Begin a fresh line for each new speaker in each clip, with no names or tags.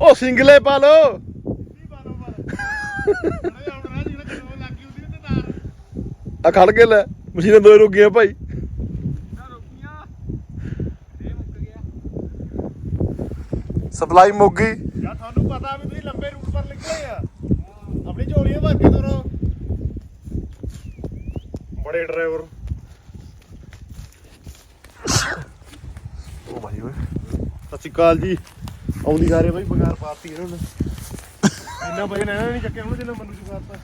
ਉਹ ਸਿੰਗਲੇ ਪਾ ਲੋ ਆ ਖੜ ਕੇ ਲੈ ਮਸ਼ੀਨਾਂ ਦੋ ਰੁਕ ਗਈਆਂ ਭਾਈ। ਸਪਲਾਈ ਮੁੱਕ ਗਈ।
ਯਾ ਤੁਹਾਨੂੰ ਪਤਾ ਵੀ ਤੁਸੀਂ ਲੰਬੇ ਰੂਟ ਪਰ ਨਿਕਲੇ ਆ। ਆਪਣੀ ਝੋਲੀਆਂ ਭਰ ਕੇ ਤੁਰੋ। ਬੜੇ ਡਰਾਈਵਰ
ਉਹ ਭਾਈ ਓਏ
ਸਤਿ ਸ਼੍ਰੀ ਅਕਾਲ ਜੀ। ਆਉਂਦੀ ਸਾਰੇ ਬਾਈ, ਬਗਾਰ ਪਾਤੀ ਇਹਨਾਂ ਨੇ। ਇੰਨਾ ਵਜਨ ਇਹਨਾਂ ਨਹੀਂ ਚੱਕਿਆ ਹੁਣ ਜਿੰਨਾ ਮੈਨੂੰ ਚੁਕਾਤਾ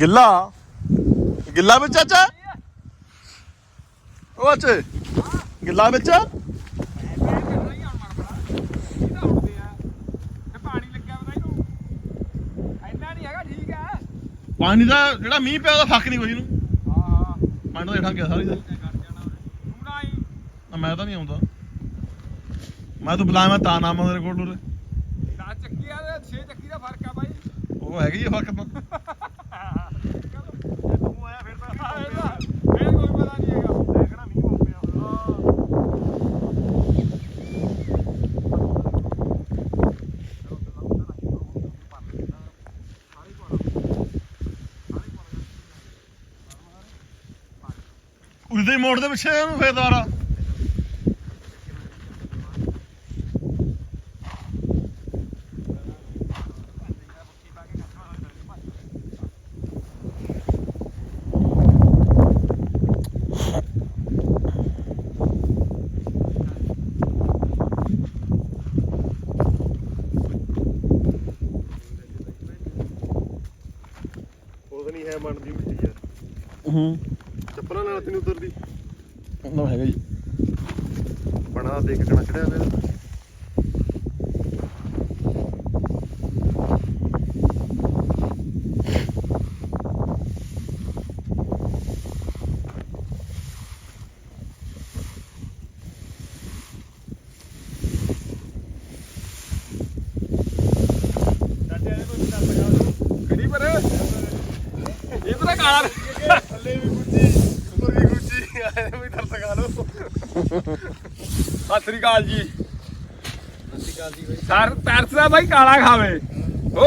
ਗਿੱਲਾ। ਗਿੱਲਾ ਵਿੱਚ ਚਾਚਾ। ਉਹ ਅੱਛੇ। ਗਿੱਲਾ ਵਿੱਚ ਪਾਣੀ ਦਾ ਜਿਹੜਾ ਮੀਂਹ ਪਿਆ ਉਹਦਾ ਫੱਕ ਨਹੀਂ ਕੋਈ ਨੂੰ ਪਾਣੀ ਦਾ ਹੇਠਾਂ ਗਿਆ ਸਾਰੀ ਦਾ। ਨਾ ਮੈਂ ਤਾਂ ਨਹੀਂ ਆਉਂਦਾ। ਮੈਂ ਤਾਂ ਬੁਲਾਇਆ ਮੈਂ ਤਾਂ ਨਾ ਮੈਂ ਤੇਰੇ ਕੋਲ ਉਰੇ। ਉਹ ਹੈਗੀ ਆ ਫ਼ਰਕ ਤੂੰ
ਆਇਆ ਫਿਰ ਤਾਂ ਦੇਖਣਾ ਮੀਂਹ ਹੋ ਪਿਆ
ਉਸਦੇ ਹੀ ਮੋੜ ਦੇ ਪਿੱਛੇ ਉਹਨੂੰ ਫੇਰ ਦੁਬਾਰਾ
ਉਹ ਨਹੀਂ ਹੈ ਮਨ ਦੀ ਮਿੱਟੀ ਯਾਰ
ਹੂੰ
ਚੱਪਲਾਂ ਨਾਲ ਤੇ ਨਹੀਂ ਉਤਰਦੀ
ਨਾ ਹੈਗਾ ਜੀ
ਬਣਾ ਦੇ ਚੜਿਆ ਪਿਆ ਚਾਚੇ ਇਹਨੂੰ ਕੋਈ ਦੱਸ ਲਗਾ ਥੱਲੇ ਵੀ ਗੁੱਚੀ ਉੱਪਰ ਵੀ ਗੁੱਚੀ ਆਏ ਵੀ ਦਰਦ ਲਗਾ ਲਓ
ਸਤਿ ਸ੍ਰੀ ਅਕਾਲ ਜੀ। ਸ੍ਰੀ ਅਕਾਲ ਜੀ ਸਰ ਪੈਰਸ ਦਾ ਬਾਈ ਕਾਲਾ ਖਾਵੇ। ਓ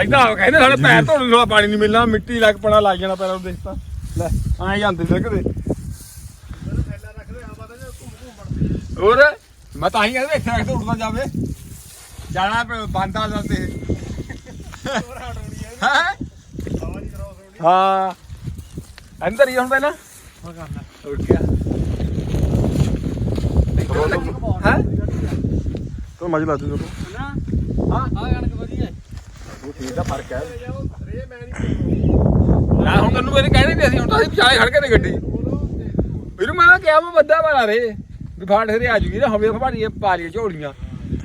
ਐਦਾਂ ਕਹਿੰਦੇ ਸਾਡੇ ਪੈਰ ਧੋਣ ਨੂੰ ਥੋੜਾ ਪਾਣੀ ਨਹੀਂ ਮਿਲਣਾ ਮਿੱਟੀ ਲੱਗ ਪਣਾ ਲੱਗ ਜਾਣਾ ਪੈਰਾਂ ਨੂੰ ਦੇਖ ਤਾਂ। ਲੈ ਐਂ ਜਾਂਦੇ ਸਿੱਕਦੇ
ਮੈਨੂੰ ਥੈਲਾ ਰੱਖਦੇ ਹਵਾ ਦਾ ਘੁੰਮ ਘੁੰਮ
ਹੋਰ ਮੈਂ ਤਾਂ ਹੀ ਕਹਿੰਦਾ ਇੱਥੇ ਰੱਖ ਕੇ ਉੱਡਦਾ ਜਾਵੇ। ਜਾਣਾ ਪ- ਬੰਦ
ਦੀ ਹੋਣੀ
ਹਾਂ? ਅੰਦਰ ਹੀ ਹੁਣ ਪਹਿਲਾਂ?
ਹਾਂ
ਗਿਆ ਹੈ
ਤੂੰ ਮਜ ਲਾ ਤੂੰ
ਹਾਂ ਆ ਕਣਕ ਵਧੀਆ ਉਹ ਚੀਜ਼ ਦਾ ਫ਼ਰਕ ਹੈ
ਰੇ ਮੈਂ ਨਹੀਂ
ਨਾ ਹੁਣ ਤੈਨੂੰ ਮੇਰੇ ਕਹਿਣੇ ਨਹੀਂ ਅਸੀਂ ਹੁਣ ਤਾਂ ਅਸੀਂ ਖੜ ਕੇ ਤੇ ਗੱਡੀ। ਇਹਨੂੰ ਮੈਂ ਕਿਹਾ ਮੈਂ ਵੱਡਾ ਬਣਾ ਰੇ। ਵੀ ਫਾੜ ਸਿਰੇ ਆ ਜੂਗੀ ਨਾ ਹਵੇ ਫਾੜੀਏ ਪਾ ਲਈ ਝੋਲੀਆਂ।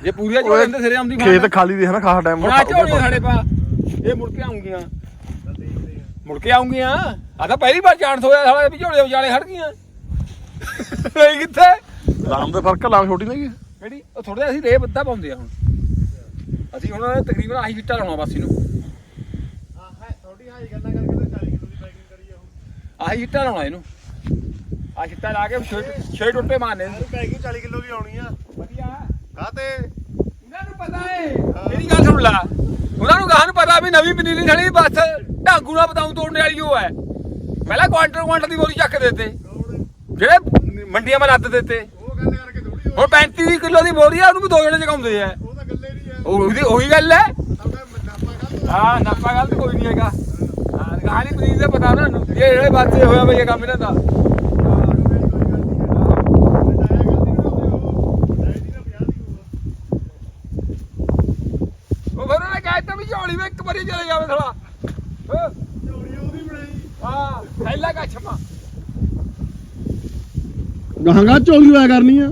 ਜੇ ਪੂਰੀਆਂ ਝੋਲੀਆਂ ਦੇ ਸਿਰੇ ਆਉਂਦੀ
ਖੇਤ ਖਾਲੀ ਦੇ ਹਨਾ ਖਾਸ ਟਾਈਮ
ਹੁਣ ਆ ਝੋਲੀਆਂ ਸਾਡੇ ਪਾ। ਇਹ ਮੁੜ ਕੇ ਆਉਂਗੀਆਂ। ਮੁੜ ਕੇ ਆਉਂਗੀਆਂ। ਆ ਤਾਂ ਪਹਿਲੀ ਵਾਰ ਚਾਂਸ ਹੋਇਆ ਸਾਲਾ ਵੀ ਝੋਲੇ ਵਿਚਾਲੇ ਖੜ ਗਈਆਂ। ਨਹੀਂ ਕਿੱਥੇ?
ਲਾਮ ਦੇ ਫ਼ਰਕ ਲਾਮ ਛੋਟੀ ਨਹੀਂ
ਕਿਹੜੀ? ਉਹ ਥੋੜਾ ਅਸੀਂ ਰੇ ਬੱਦਾ ਪਾਉਂਦੇ ਆ ਹੁਣ। ਅਸੀਂ ਹੁਣ ਤਕਰੀਬਨ ਆਹੀ ਫਿੱਟਾ ਲਾਉਣਾ ਬਸ ਇਹਨੂੰ।
ਹਾਂ ਹੈ ਥੋੜੀ ਹਾਈ ਗੱਲਾਂ ਕਰਕੇ ਤਾਂ 40 ਕਿਲੋ ਦੀ ਪੈਕਿੰਗ ਕਰੀ ਆ ਹੁਣ
ਆਹੀ ਫਿੱਟਾ ਲਾਉਣਾ ਇਹਨੂੰ। ਆਹ ਫਿੱਟਾ ਲਾ ਕੇ ਛੇ ਛੇ ਟੁੱਟੇ ਮਾਰਨੇ ਇਹਨੂੰ।
ਪੈਕਿੰਗ 40 ਕਿਲੋ ਦੀ ਆਉਣੀ ਆ
ਵਧੀਆ।
ਕਾਤੇ
ਇਹਨਾਂ ਨੂੰ ਪਤਾ ਏ। ਮੇਰੀ ਗੱਲ ਸੁਣ ਲਾ। ਉਹਨਾਂ ਨੂੰ ਕਹਾਂ ਨੂੰ ਪਤਾ ਵੀ ਨਵੀਂ ਪਨੀਰੀ ਥੜੀ ਬਸ ਢਾਂਗੂ ਨਾਲ ਬਤਾਉਂ ਤੋੜਨੇ ਵਾਲੀ ਉਹ ਹੈ। ਪਹਿਲਾਂ ਕੁਆਂਟਲ ਕੁਆਂਟਲ ਦੀ ਬੋਰੀ ਚੱਕ ਦਿੱਤੇ। ਜਿਹੜੇ ਮੰਡੀਆਂ ਮੈਂ ਲੱਦ ਦਿੱਤੇ।
ਉਹ ਗੱਲ ਕਰਕੇ ਥੋੜੀ
ਹੁਣ 35 ਕਿਲੋ ਦੀ ਬੋਰੀ ਆ ਉਹਨੂੰ ਵੀ ਦੋ ਜਣੇ ਚਕਾਉਂਦੇ ਆ।
ਉਹ ਤਾਂ ਗੱਲੇ ਨਹੀਂ ਆ।
ਉਹ ਉਹਦੀ ਉਹੀ ਗੱਲ ਹੈ। ਹਾਂ ਨਾਪਾ ਗੱਲ ਤਾਂ ਕੋਈ ਨਹੀਂ ਹੈਗਾ। ਹਾਂ ਕਹਾਣੀ ਪਨੀਰ ਦਾ ਪਤਾ ਉਹਨਾਂ। ਨੂੰ ਇਹ ਜਿਹੜੇ ਪਾਸੇ ਹੋਇਆ ਬਈ ਇਹ ਕੰਮ ਇਹਨਾਂ ਦਾ। ਉਹ ਫਿਰ ਉਹਨੇ ਕਹਿ ਦਿੱਤਾ ਵੀ ਝੋਲੀ ਵਿੱਚ ਇੱਕ ਵਾਰੀ ਚਲੇ ਜਾਵੇ ਥੋੜਾ ਹਾਂ। ਥੈਲਾ ਕਾ ਛਮਾ
ਗਾਂਗਾ ਚੋਰੀ ਹੋਇਆ ਕਰਨੀ ਆ।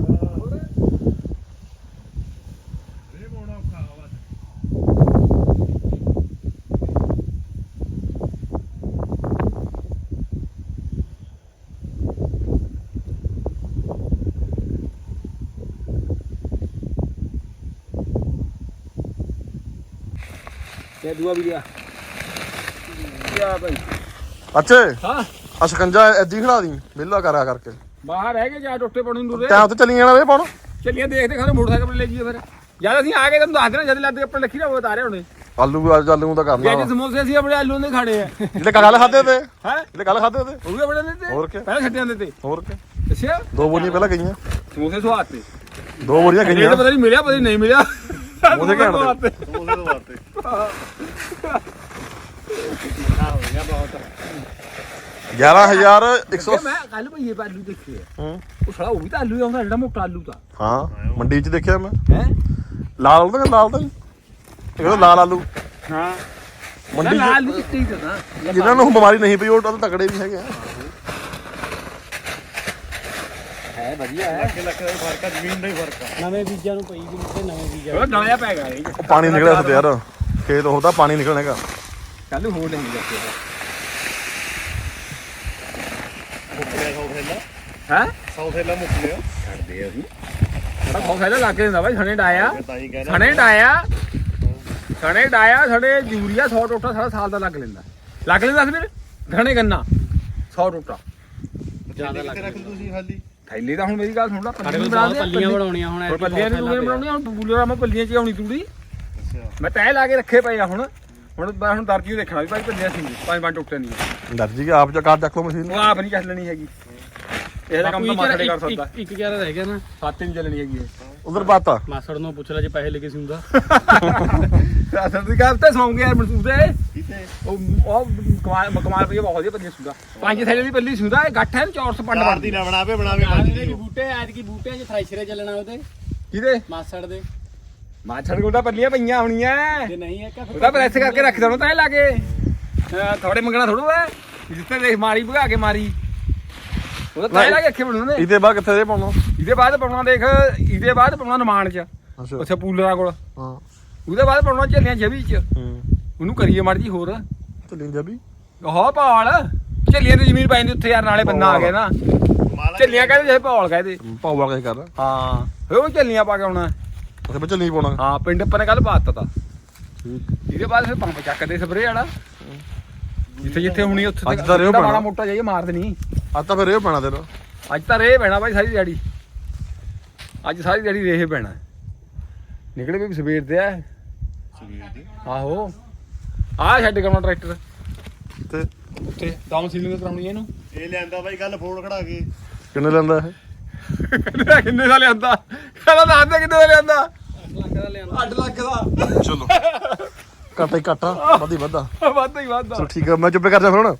ਦੂਆ ਵੀ ਕੀ ਆ ਭਾਈ?
ਅੱਛੇ।
ਹਾਂ।
ਆ ਸ਼ਿਕੰਜਾ ਐਦੀ ਖੜਾ ਦੀ। ਵਿਹਲਾ ਕਰਾ ਕਰਕੇ।
ਬਾਹਰ ਰਹਿ ਗਏ ਜਾਂ ਟੁੱਟੇ ਪੜਨ ਨੂੰ ਰੇ
ਟਾਈਮ ਤੇ ਚੱਲੀ ਜਾਣਾ ਵੇ ਪਾਉਣ
ਚੱਲੀਆਂ ਦੇਖਦੇ ਖਾਣੇ ਮੋਟਰਸਾਈਕਲ ਲੈ ਜੀਏ ਫਿਰ। ਜਦ ਅਸੀਂ ਆ ਗਏ ਤੁਹਾਨੂੰ ਦੱਸ ਦੇਣਾ ਜਦ ਲੱਦ ਕੇ ਆਪਣੇ ਲੱਖੀ ਨਾ ਉਹ ਉਤਾਰੇ ਹੋਣੇ।
ਆਲੂ ਅੱਜ ਆਲੂ ਦਾ ਕਰਨਾ
ਜੇ। ਸਮੋਸੇ ਅਸੀਂ ਆਪਣੇ ਆਲੂ ਦੇ ਖਾੜੇ ਆ।
ਜਿਹੜੇ ਕੱਲ ਖਾਦੇ ਤੇ?
ਹੈ?
ਜਿਹੜੇ ਕੱਲ ਖਾਦੇ ਤੇ?
ਉਹ ਵੀ ਆਪਣੇ ਨੇ ਤੇ।
ਹੋਰ ਕੀ?
ਪਹਿਲਾਂ ਛੱਡਿਆਂ ਦੇ ਤੇ।
ਹੋਰ ਕੀ?
ਅੱਛਾ?
ਦੋ ਬੋਰੀਆਂ ਪਹਿਲਾਂ ਗਈਆਂ।
ਸਮੋਸੇ ਸਵਾਦ ਤੇ।
ਦੋ ਬੋਰੀਆਂ ਗਈਆਂ।
ਪਤਾ ਨਹੀਂ ਮਿਲਿਆ ਪਤਾ ਨਹੀਂ ਨਹੀਂ ਮਿਲਿਆ।
ਸਮੋਸੇ ਘੈਂਟ
ਸਵਾਦ ਤੇ।
ਉਹਦੇ ਤੋਂ। ਵਾਸਤੇ
ਹੋ ਗਿਆ ਬਹੁਤ।
11100
ਮੈਂ ਕੱਲ ਭਈਏ ਪਾ ਆਲੂ ਦੇਖੇ ਆ
ਹੂੰ।
ਉਹ ਸਾਲਾ ਉਹ ਵੀ ਤਾਂ ਆਲੂ ਹੀ ਆਉਂਦਾ ਜਿਹੜਾ ਮੋਟਾ ਆਲੂ ਤਾਂ।
ਹਾਂ ਮੰਡੀ 'ਚ ਦੇਖਿਆ ਮੈਂ।
ਹੈ?
ਲਾਲ ਆਲੂ ਤਾਂ ਲਾਲ ਤਾਂ ਨਹੀਂ? ਇਹ ਕਹਿੰਦਾ ਲਾਲ ਆਲੂ।
ਹਾਂ।
ਮੰਡੀ
ਲਾਲ
'ਚ
ਆਲੂ ਹੀ ਤਾਂ। ਨਾ
ਜਿਨ੍ਹਾਂ ਨੂੰ ਬਿਮਾਰੀ ਨਹੀਂ ਪਈ ਉਹ ਤਾਂ ਤਕੜੇ ਵੀ ਹੈਗੇ ਆ।
ਹੈ ਵਧੀਆ ਹੈ।
ਲੱਖ ਲੱਖ ਦਾ ਫ਼ਰਕ ਆ ਜ਼ਮੀਨ ਦਾ ਹੀ ਫ਼ਰਕ ਆ।
ਨਵੇਂ ਬੀਜਾਂ ਨੂੰ ਪਈ ਵੀ ਤੇ ਨਵੇਂ ਬੀਜਾਂ
ਉਹ ਡਾਲਿਆ ਪੈ ਗਿਆ ਇਹ।
ਉਹ ਪਾਣੀ ਨਿਕਲਿਆ ਸੀ ਯਾਰ। ਖੇਤ ਉਹਦਾ ਪਾਣੀ ਨਿਕਲਣੇਗਾ
ਕੱਲ ਹੋ ਲੈਂਗੇ ਜਾ ਕੇ
ਮੁੱਕਿਆ ਸੌ ਥੈਲਾ
ਹੈ?
ਸੌ ਥੈਲਾ ਮੁੱਕ ਗਿਆ
ਕਰਦੇ ਅਸੀਂ ਲੱਗ ਜਾਂਦਾ ਬਾਈ ਸਣੇ ਡਾਇਆ।
ਤਾਂ ਹੀ
ਸਣੇ ਡਾਇਆ। ਸਣੇ ਡਾਇਆ ਸਣੇ ਯੂਰੀਆ 100 ਟੋਟਾ ਸਾਰਾ ਸਾਲ ਦਾ ਲੱਗ ਲੈਂਦਾ। ਲੱਗ ਲੈਂਦਾ ਸੀ ਫਿਰ? ਘਣੇ ਗੰਨਾ 100 ਟੋਟਾ।
ਜ਼ਿਆਦਾ ਲੱਗ ਰੱਖ ਤੁਸੀਂ ਖਾਲੀ?
ਥੈਲੇ ਤਾਂ ਹੁਣ ਮੇਰੀ ਗੱਲ ਸੁਣ ਲੈ
ਸਾਡੇ ਪੱਲੀਆਂ ਬਣਾਉਣੀਆਂ ਹੁਣ
ਪੱਲੀਆਂ ਨਹੀਂ ਤੂੰ ਬਣਾਉਣੀਆਂ? ਹੁਣ ਬੂਲਰ ਮੈਂ ਪੱਲੀਆਂ ਚ ਆਉਣੀ ਤੂੜੀ। ਮੈਂ ਤੈ ਲਾ ਕੇ ਰੱਖੇ ਪਏ ਆ ਹੁਣ। ਹੁਣ ਮੈਂ ਹੁਣ ਦਰਜੀ ਨੂੰ ਦੇਖਣਾ ਵੀ ਭਾਈ ਪੱਲੀਆਂ ਸੀ ਪੰਜ ਪੰਜ ਟੁੱਟੇ ਨਹੀਂ
ਡਰ ਜੀ ਆਪ ਜਾ ਕਾਰ ਚੱਕ ਲਓ ਮਸ਼ੀਨ।
ਉਹ ਆਪ ਨਹੀਂ ਚੱਲਣੀ ਹੈਗੀ। ਇਹਦਾ ਕੰਮ ਤਾਂ ਮਾਸੜੇ ਕਰ ਸਕਦਾ।
ਇੱਕ ਗਿਆਰਾ ਰਹਿ ਗਿਆ ਨਾ?
ਸੱਤ ਨਹੀਂ ਚੱਲਣੀ ਹੈਗੀ
ਉਧਰ ਪਾਤਾ
ਮਾਸੜ ਨੂੰ ਪੁੱਛ ਲੈ ਜੇ ਪੈਸੇ ਲੈ ਕੇ ਸਿਉਂਦਾ।
ਅਸਲ ਦੀ ਗੱਲ ਤੇ ਸੌਂ ਗਿਆ ਯਾਰ ਮਨਸੂਰ ਦੇ।
ਕਿਤੇ
ਉਹ ਉਹ ਕਮਾਲ ਕਮਾਲ ਪਈ ਬਹੁਤ ਵਧੀਆ ਪੱਲੀ ਸੁਦਾ ਪੰਜ ਥੈਲੇ ਦੀ ਪੱਲੀ ਸੁਦਾ ਇਹ ਗੱਠ ਹੈ ਨਾ ਚੌਰਸ ਪੰਡ
ਦੀ ਨਾ ਬਣਾਵੇ ਬਣਾਵੇ
ਆਜਦੇ ਵੀ ਬੂਟੇ ਐਤ ਕੀ ਬੂਟਿਆਂ 'ਚ ਥ੍ਰੈਸ਼ਰੇ ਚੱਲਣਾ ਉਹਦੇ।
ਕਿਹਦੇ?
ਮਾਸੜ ਦੇ।
ਮਾਛੜ ਕੋਲ ਤਾਂ ਪੱਲੀਆਂ ਪਈਆਂ ਹੋਣੀਆਂ।
ਜੇ ਨਹੀਂ ਹੈ
ਉਹਦਾ ਪ੍ਰੈਸ ਕਰਕੇ ਰੱਖ ਦੇਣਾ ਤਾਂ ਇਹ ਲਾ ਕੇ। ਥੋੜੇ ਮੰਗਣਾ ਥੋੜੂ ਹੈ ਦੇਖ ਮਾਰੀ ਭਗਾ ਕੇ ਮਾਰੀ। ਉਹਦਾ ਤਾਂ ਇਹ ਲਾ ਕੇ ਅੱਖੇ ਬਣਾਉਣੇ
ਇਹਦੇ ਬਾਅਦ ਕਿੱਥੇ ਦੇ ਪਾਉਣਾ?
ਇਹਦੇ ਬਾਅਦ ਪਾਉਣਾ ਦੇਖ ਇਹਦੇ ਬਾਅਦ ਪਾਉਣਾ ਨਿਮਾਣ ਚ।
ਅੱਛਾ।
ਉੱਥੇ ਪੂਲਰਾਂ ਕੋਲ।
ਹਾਂ।
ਉਹਦੇ ਬਾਅਦ ਪਾਉਣਾ ਝੱਲੀਆਂ ਜਵੀ ਚ।
ਹੂੰ।
ਉਹਨੂੰ ਕਰੀਏ ਮੜ ਜੀ ਹੋਰ।
ਚੱਲੀ ਜਾ ਵੀ
ਉਹ ਭਾਲ ਝੱਲੀਆਂ ਦੀ ਜ਼ਮੀਨ ਪੈਂਦੀ ਉੱਥੇ ਯਾਰ ਨਾਲੇ ਬੰਨਾ ਆ ਗਿਆ ਨਾ। ਝੱਲੀਆਂ ਕਹਿੰਦੇ ਜੇ ਭਾਲ ਕਹਿੰਦੇ
ਪਾਉ ਵਾਲਾ ਕਰ
ਹਾਂ। ਫਿਰ ਉਹ ਝੱਲੀਆਂ ਪਾ ਕੇ ਆਉਣਾ।
ਉੱਥੇ ਬੱਚਾ ਨਹੀਂ ਪਾਉਣਾ।
ਹਾਂ ਪਿੰਡ ਪਰ ਕੱਲ ਪਾਤਾ ਤਾ।
ਠੀਕ।
ਇਹਦੇ ਬਾਅਦ ਫਿਰ ਪੰਪ ਚੱਕਦੇ ਸਪਰੇ ਵਾਲਾ। ਜਿੱਥੇ ਜਿੱਥੇ ਹੁਣੀ ਉੱਥੇ
ਅੱਜ ਤਾਂ ਰਿਓ
ਮਾੜਾ
ਪੈਣਾ।
ਮੋਟਾ ਜਾਈਏ ਮਾਰ ਦੇਣੀ
ਅੱਜ ਤਾਂ ਫਿਰ ਇਹ ਪੈਣਾ ਤੇਰਾ
ਅੱਜ ਤਾਂ ਰੇ ਪੈਣਾ ਬਾਈ ਸਾਰੀ ਦਿਹਾੜੀ। ਅੱਜ ਸਾਰੀ ਦਿਹਾੜੀ ਰੇਹ ਪੈਣਾ। ਨਿਕਲੇ ਵੀ ਸਵੇਰ ਦੇ ਆ। ਆਹੋ। ਆ ਛੱਡ ਕਰਨਾ ਟਰੈਕਟਰ।
ਤੇ
ਉੱਥੇ ਡਾਊਨ ਸੀਲਿੰਗ ਕਰਾਉਣੀ ਇਹਨੂੰ।
ਇਹ ਲਿਆਂਦਾ ਬਾਈ ਕੱਲ ਫੋਨ ਖੜਾ ਕੇ। ਕਿੰਨੇ ਲੈਂਦਾ ਇਹ?
ਕਿੰਨੇ ਦਾ ਲਿਆਂਦਾ? ਕਹਿੰਦਾ ਦੱਸ ਦੇ ਕਿੰਨੇ ਦਾ ਲਿਆਂਦਾ?
ਲੱਖ ਦਾ ਲਿਆਂਦਾ।
8 ਲੱਖ ਦਾ।
ਚਲੋ। ਘਟਾ ਹੀ ਘਟਾ ਵਧੀ ਵਧਾ
ਵਾਧਾ ਹੀ ਵਾਧਾ
ਚਲ ਠੀਕ ਆ ਮੈਂ ਚੁੱਪੇ ਕਰ ਜਾ ਫਿਰ ਹੁਣ।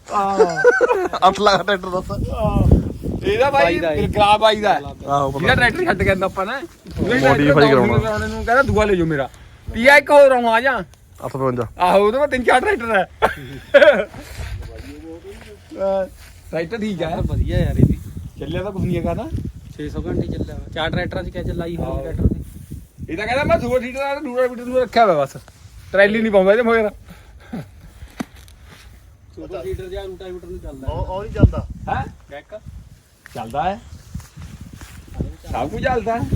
8 ਲੱਖ ਟਰੈਕਟਰ ਦੱਸ।
ਇਹਦਾ ਬਾਈ
ਦਾ ਇਹ।
ਗਰਾ ਬਾਈ ਦਾ।
ਆਹੋ
ਜਿਹੜਾ
ਪਤਾ
ਟਰੈਕਟਰ ਛੱਡ ਕੇ ਆਂਦਾ ਆਪਾਂ ਨਾ
Modify ਕਰਾਉਣਾ।
ਨੂੰ ਕਹਿੰਦਾ ਦੂਆ ਲੈ ਜਾਓ ਮੇਰਾ। ਪੀਆ ਇੱਕ ਹੋਰ ਆਉਂ ਆ ਜਾ।
855
ਆਹੋ ਉਹਦੇ ਮੈਂ ਤਿੰਨ ਚਾਰ ਟਰੈਕਟਰ ਹੈ ਟਰੈਕਟਰ ਠੀਕ ਹੈ
ਵਧੀਆ ਯਾਰ ਇਹ ਵੀ।
ਚੱਲਿਆ ਤਾਂ ਕੁਝ ਨਹੀਂ ਹੈਗਾ ਨਾ।
600 ਘੰਟੇ ਚੱਲਿਆ ਵਾ। ਚਾਰ ਟਰੈਕਟਰਾਂ 'ਚ ਕਿਆ ਚੱਲਾਈ ਹੋਈ। ਟਰੈਕਟਰ ਦੀ
ਇਹ ਤਾਂ ਕਹਿੰਦਾ ਮੈਂ ਦੂਆ ਠੀਟਰ ਆ ਦੂਆ ਠੀਟਰ ਨੂੰ ਰੱਖਿਆ ਹੋਇਆ ਬਸ। ਟਰੈਲੀ ਨਹੀਂ ਪਾਉਂਦਾ ਇਹਦੇ ਮਗਰ।
ਸੁਪਰ ਸੀਡਰ ਜਾਂ ਰੂਟਾਵੀਟਰ ਨੂੰ ਚੱਲਦਾ
ਉਹ ਨਹੀਂ ਚੱਲਦਾ।
ਹੈ?
ਬੈਕ
ਚੱਲਦਾ ਹੈ। ਸਭ ਕੁਝ ਚੱਲਦਾ ਹੈ।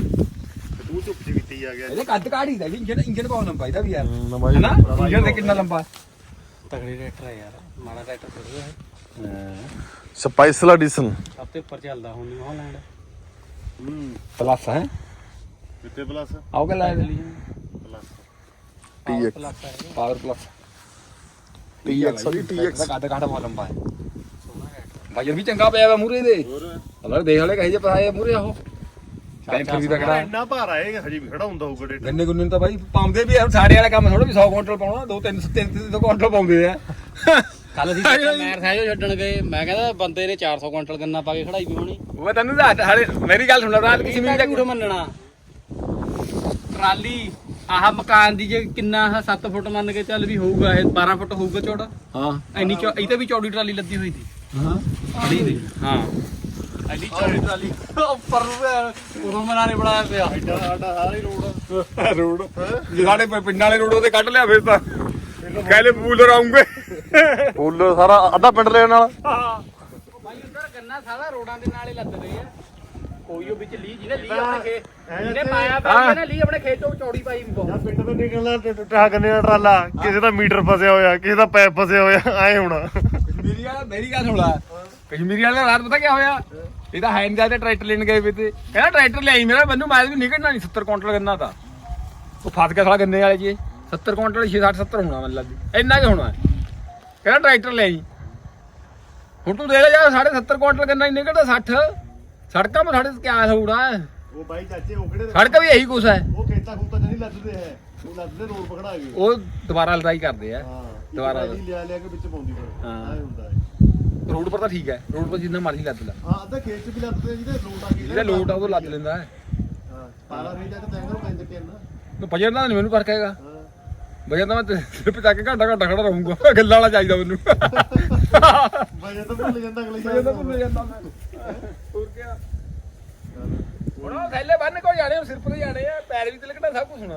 ਤੂੰ ਚੁੱਪ ਜੀ ਕੀਤੀ ਆ ਗਿਆ।
ਇਹਦੇ ਕੱਦ ਕਾੜੀ ਦਾ ਇੰਜਨ ਇੰਜਨ ਬਹੁਤ ਲੰਬਾ ਇਹਦਾ ਵੀ ਯਾਰ। ਹੈਨਾ? ਇੰਜਨ ਤੇ ਕਿੰਨਾ ਲੰਬਾ?
ਤਗੜੇ ਟਰੈਕਟਰ ਹੈ ਯਾਰ। ਮਾੜਾ ਟਰੈਕਟਰ ਥੋੜਾ ਹੈ।
ਸਪਾਈਸਲ ਐਡੀਸ਼ਨ
ਸਭ ਤੋਂ ਉੱਪਰ ਚੱਲਦਾ ਹੁਣ ਨਹੀਂ ਹਾਲੈਂਡ
ਹੂੰ।
ਪਲੱਸ ਹੈ।
ਕਿੱਥੇ ਪਲੱਸ
ਆਓ ਕਿ ਲਾਇਆ
plus
TX
power plus
TX sorry TX
ਦਾ ਕੱਦ ਕਾਠ ਬਹੁਤ ਲੰਬਾ ਹੈ ਬਾਜਰ ਵੀ ਚੰਗਾ ਪਿਆ ਵਾ ਮੂਰੇ ਦੇ। ਹਲਾ ਦੇਖ ਹਲੇ ਕਹੇ ਜੇ ਪਾਇਆ ਮੂਰੇ ਆਹੋ। ਕੈਂਪਰ ਵੀ ਤਕੜਾ
ਇੰਨਾ ਭਾਰ ਆਏਗਾ ਹਜੇ ਵੀ ਖੜਾ ਹੁੰਦਾ ਹੋਊਗਾ ਡੇਢ।
ਗੰਨੇ ਗੁੰਨੇ ਤਾਂ ਬਾਈ ਪਾਉਂਦੇ ਵੀ ਆ। ਸਾਡੇ ਵਾਲਾ ਕੰਮ ਥੋੜਾ ਵੀ 100 ਕੁਇੰਟਲ ਪਾਉਣਾ। 2 3 3 3 ਕੁਇੰਟਲ ਪਾਉਂਦੇ ਆ।
ਕੱਲ ਅਸੀਂ ਮੈਰ ਸਾਇਓ ਛੱਡਣ ਗਏ। ਮੈਂ ਕਹਿੰਦਾ ਬੰਦੇ ਨੇ 400 ਕੁਇੰਟਲ ਗੰਨਾ ਪਾ ਕੇ ਖੜਾਈ ਵੀ ਹੋਣੀ।
ਉਹ ਤੈਨੂੰ ਹਾਲੇ ਮੇਰੀ ਗੱਲ ਸੁਣ ਰਾਤ ਕਿਸੇ ਮੀਨ
ਦਾ ਝੂਠ ਮੰਨਣਾ। ਟਰਾਲੀ। ਆਹ ਮਕਾਨ ਦੀ ਜੇ ਕਿੰਨਾ ਆਹ 7 ਫੁੱਟ ਮੰਨ ਕੇ ਚੱਲ ਵੀ ਹੋਊਗਾ ਇਹ 12 ਫੁੱਟ ਹੋਊਗਾ ਚੌੜਾ।
ਹਾਂ।
ਇੰਨੀ ਚੌ ਇਹ ਤੇ ਵੀ ਚੌੜੀ ਟਰਾਲੀ ਲੱਦੀ ਹੋਈ ਸੀ।
ਹਾਂ।
ਖੜੀ ਦੀ ਹਾਂ। ਇੰਨੀ ਚੌੜੀ ਟਰਾਲੀ। ਉੱਪਰ ਉਦੋਂ ਮਨਾ ਨੇ ਬਣਾਇਆ ਪਿਆ।
ਐਡਾ ਸਾਡਾ ਸਾਰਾ ਹੀ ਰੋਡ
ਰੋਡ। ਜੇ ਸਾਡੇ ਪਿੰਡਾਂ ਵਾਲੇ ਰੋਡ ਉਹਦੇ ਕੱਢ ਲਿਆ ਫਿਰ ਤਾਂ। ਕਹਿੰਦੇ ਬੂਲਰ ਆਉਂਗੇ।
ਪੂਲ ਸਾਰਾ ਅੱਧਾ ਪਿੰਡ ਲੈਣ ਨਾਲ
ਭਾਈ ਉੱਧਰ ਗੰਨਾ ਸਾਰਾ ਰੋਡਾਂ ਦੇ ਨਾਲ ਹੀ ਲੱਦ ਰਹੇ ਆ। ਕੋਈ ਉਹ ਵਿੱਚ ਲੀ ਜਿਹਨੇ ਲੀ ਆਪਣੇ ਖੇ ਇਹਨੇ ਪਾਇਆ ਪਿਆ ਇਹਨੇ ਲਈ ਆਪਣੇ ਖੇਤ ਤੋਂ ਚੌੜੀ ਪਾਈ ਬਹੁਤ।
ਜਾਂ ਪਿੰਡ ਤੋਂ ਨਿਕਲਣਾ ਤੇ ਟੁੱਟਾ ਗੰਨੇ ਦਾ ਟਰਾਲਾ। ਕਿਸੇ ਦਾ ਮੀਟਰ ਫਸਿਆ ਹੋਇਆ ਕਿਸੇ ਦਾ ਪੈਪ ਫਸਿਆ ਹੋਇਆ ਐ ਹੋਣਾ।
ਕਸ਼ਮੀਰੀ ਵਾਲਾ ਮੇਰੀ ਗੱਲ ਸੁਣ ਲੈ। ਕਸ਼ਮੀਰੀ ਵਾਲੇ ਨਾਲ ਰਾਤ ਪਤਾ ਕੀ ਹੋਇਆ? ਇਹ ਤਾਂ ਹੈ ਨਹੀਂ ਜਾਂਦੇ ਟਰੈਕਟਰ ਲੈਣ ਗਏ ਵੇ ਤੇ। ਕਹਿੰਦਾ ਟਰੈਕਟਰ ਲਿਆਈ ਮੇਰਾ ਮੈਨੂੰ ਮੈਂ ਵੀ ਨਿਕਲਣਾ ਨਹੀਂ 70 ਕੁਇੰਟਲ ਗੰਨਾ ਤਾਂ। ਉਹ ਫਸ ਗਿਆ ਸਾਲਾ ਗੰਨੇ ਵਾਲੇ ਜੀ 70 ਕੁਇੰਟਲ 6 60 70 ਹੋਣਾ ਮੈਨੂੰ ਲੱਗਦੀ। ਇੰਨਾ ਕਿ ਹੋਣਾ। ਕਹਿੰਦਾ ਟਰੈਕਟਰ ਲਿਆਈ। ਹੁਣ ਤੂੰ ਦੇਖ 70 ਕੁਇੰਟਲ ਗੰਨਾ ਹੀ ਨਿਕਲਦਾ 60 ਸੜਕਾਂ 'ਤੇ ਸਾਡੇ ਕਿਆ ਹੋਊਗਾ
ਉਹ ਬਾਈ ਚਾਚੇ ਉਹ ਕਿਹੜੇ
ਸੜਕ ਵੀ ਇਹੀ ਕੁਛ ਹੈ।
ਉਹ ਖੇਤਾਂ ਖੂਤਾਂ ਚ ਨਹੀਂ ਲੱਦਦੇ ਹੈ। ਉਹ ਲੱਦਦੇ ਰੋਡ ਪਕੜਾ ਕੇ
ਉਹ ਦੁਬਾਰਾ ਲੜਾਈ ਕਰਦੇ ਆ।
ਹਾਂ
ਦੁਬਾਰਾ
ਦੁਬਾਰਾ ਲਿਆ ਲਿਆ ਕੇ ਵਿੱਚ ਪਾਉਂਦੀ ਫਿਰ।
ਹਾਂ।
ਐ ਹੁੰਦਾ ਹੈ।
ਰੋਡ ਪਰ ਤਾਂ ਠੀਕ ਹੈ। ਰੋਡ ਪਰ ਜਿੰਨਾ ਮਰਜ਼ੀ ਲੱਦ ਲੈ।
ਹਾਂ ਅੱਧਾ ਖੇਤ ਚ ਵੀ ਲੱਦਦੇ ਆ ਜਿਹਦੇ ਲੋਟ ਆ ਗਈ
ਜਿਹਦਾ ਲੋਟ ਆ ਉਹ ਲੱਦ ਲੈਂਦਾ ਹੈ।
ਹਾਂ ਪਾਲਾ ਨਹੀਂ ਜਾ ਕੇ ਤੈਨੂੰ ਪੈਂਦੇ
ਮੈਂ ਵਜਨ ਦਾ ਨਹੀਂ ਮੈਨੂੰ ਫ਼ਰਕ ਹੈਗਾ।
ਹਾਂ।
ਵਜਨ ਤਾਂ ਮੈਂ ਸਿਰਫ ਚੱਕ ਕੇ ਘੰਟਾ ਘੰਟਾ ਖੜਾ ਰਹੂੰਗਾ। ਗੱਲਾਂ ਵਾਲਾ ਚਾਹੀਦਾ ਮੈਨੂੰ।
ਵਜੇ ਤਾਂ ਭੁੱਲ ਜਾਂਦਾ ਅਗਲੇ
ਵਜਨ ਤਾਂ ਭੁੱਲ ਜਾਂਦਾ ਮੈਂ। ਹੋਰ ਕੀ ਹੁਣ ਉਹ ਥੈਲੇ ਬੰਨ ਕੋਲ ਜਾਣੇ ਹੁਣ ਸਿਰ ਤੇ ਜਾਣੇ ਆ ਪੈਰ ਵੀ ਤੇ ਲੱਗਣਾ ਸਭ ਕੁਝ ਹੋਣਾ।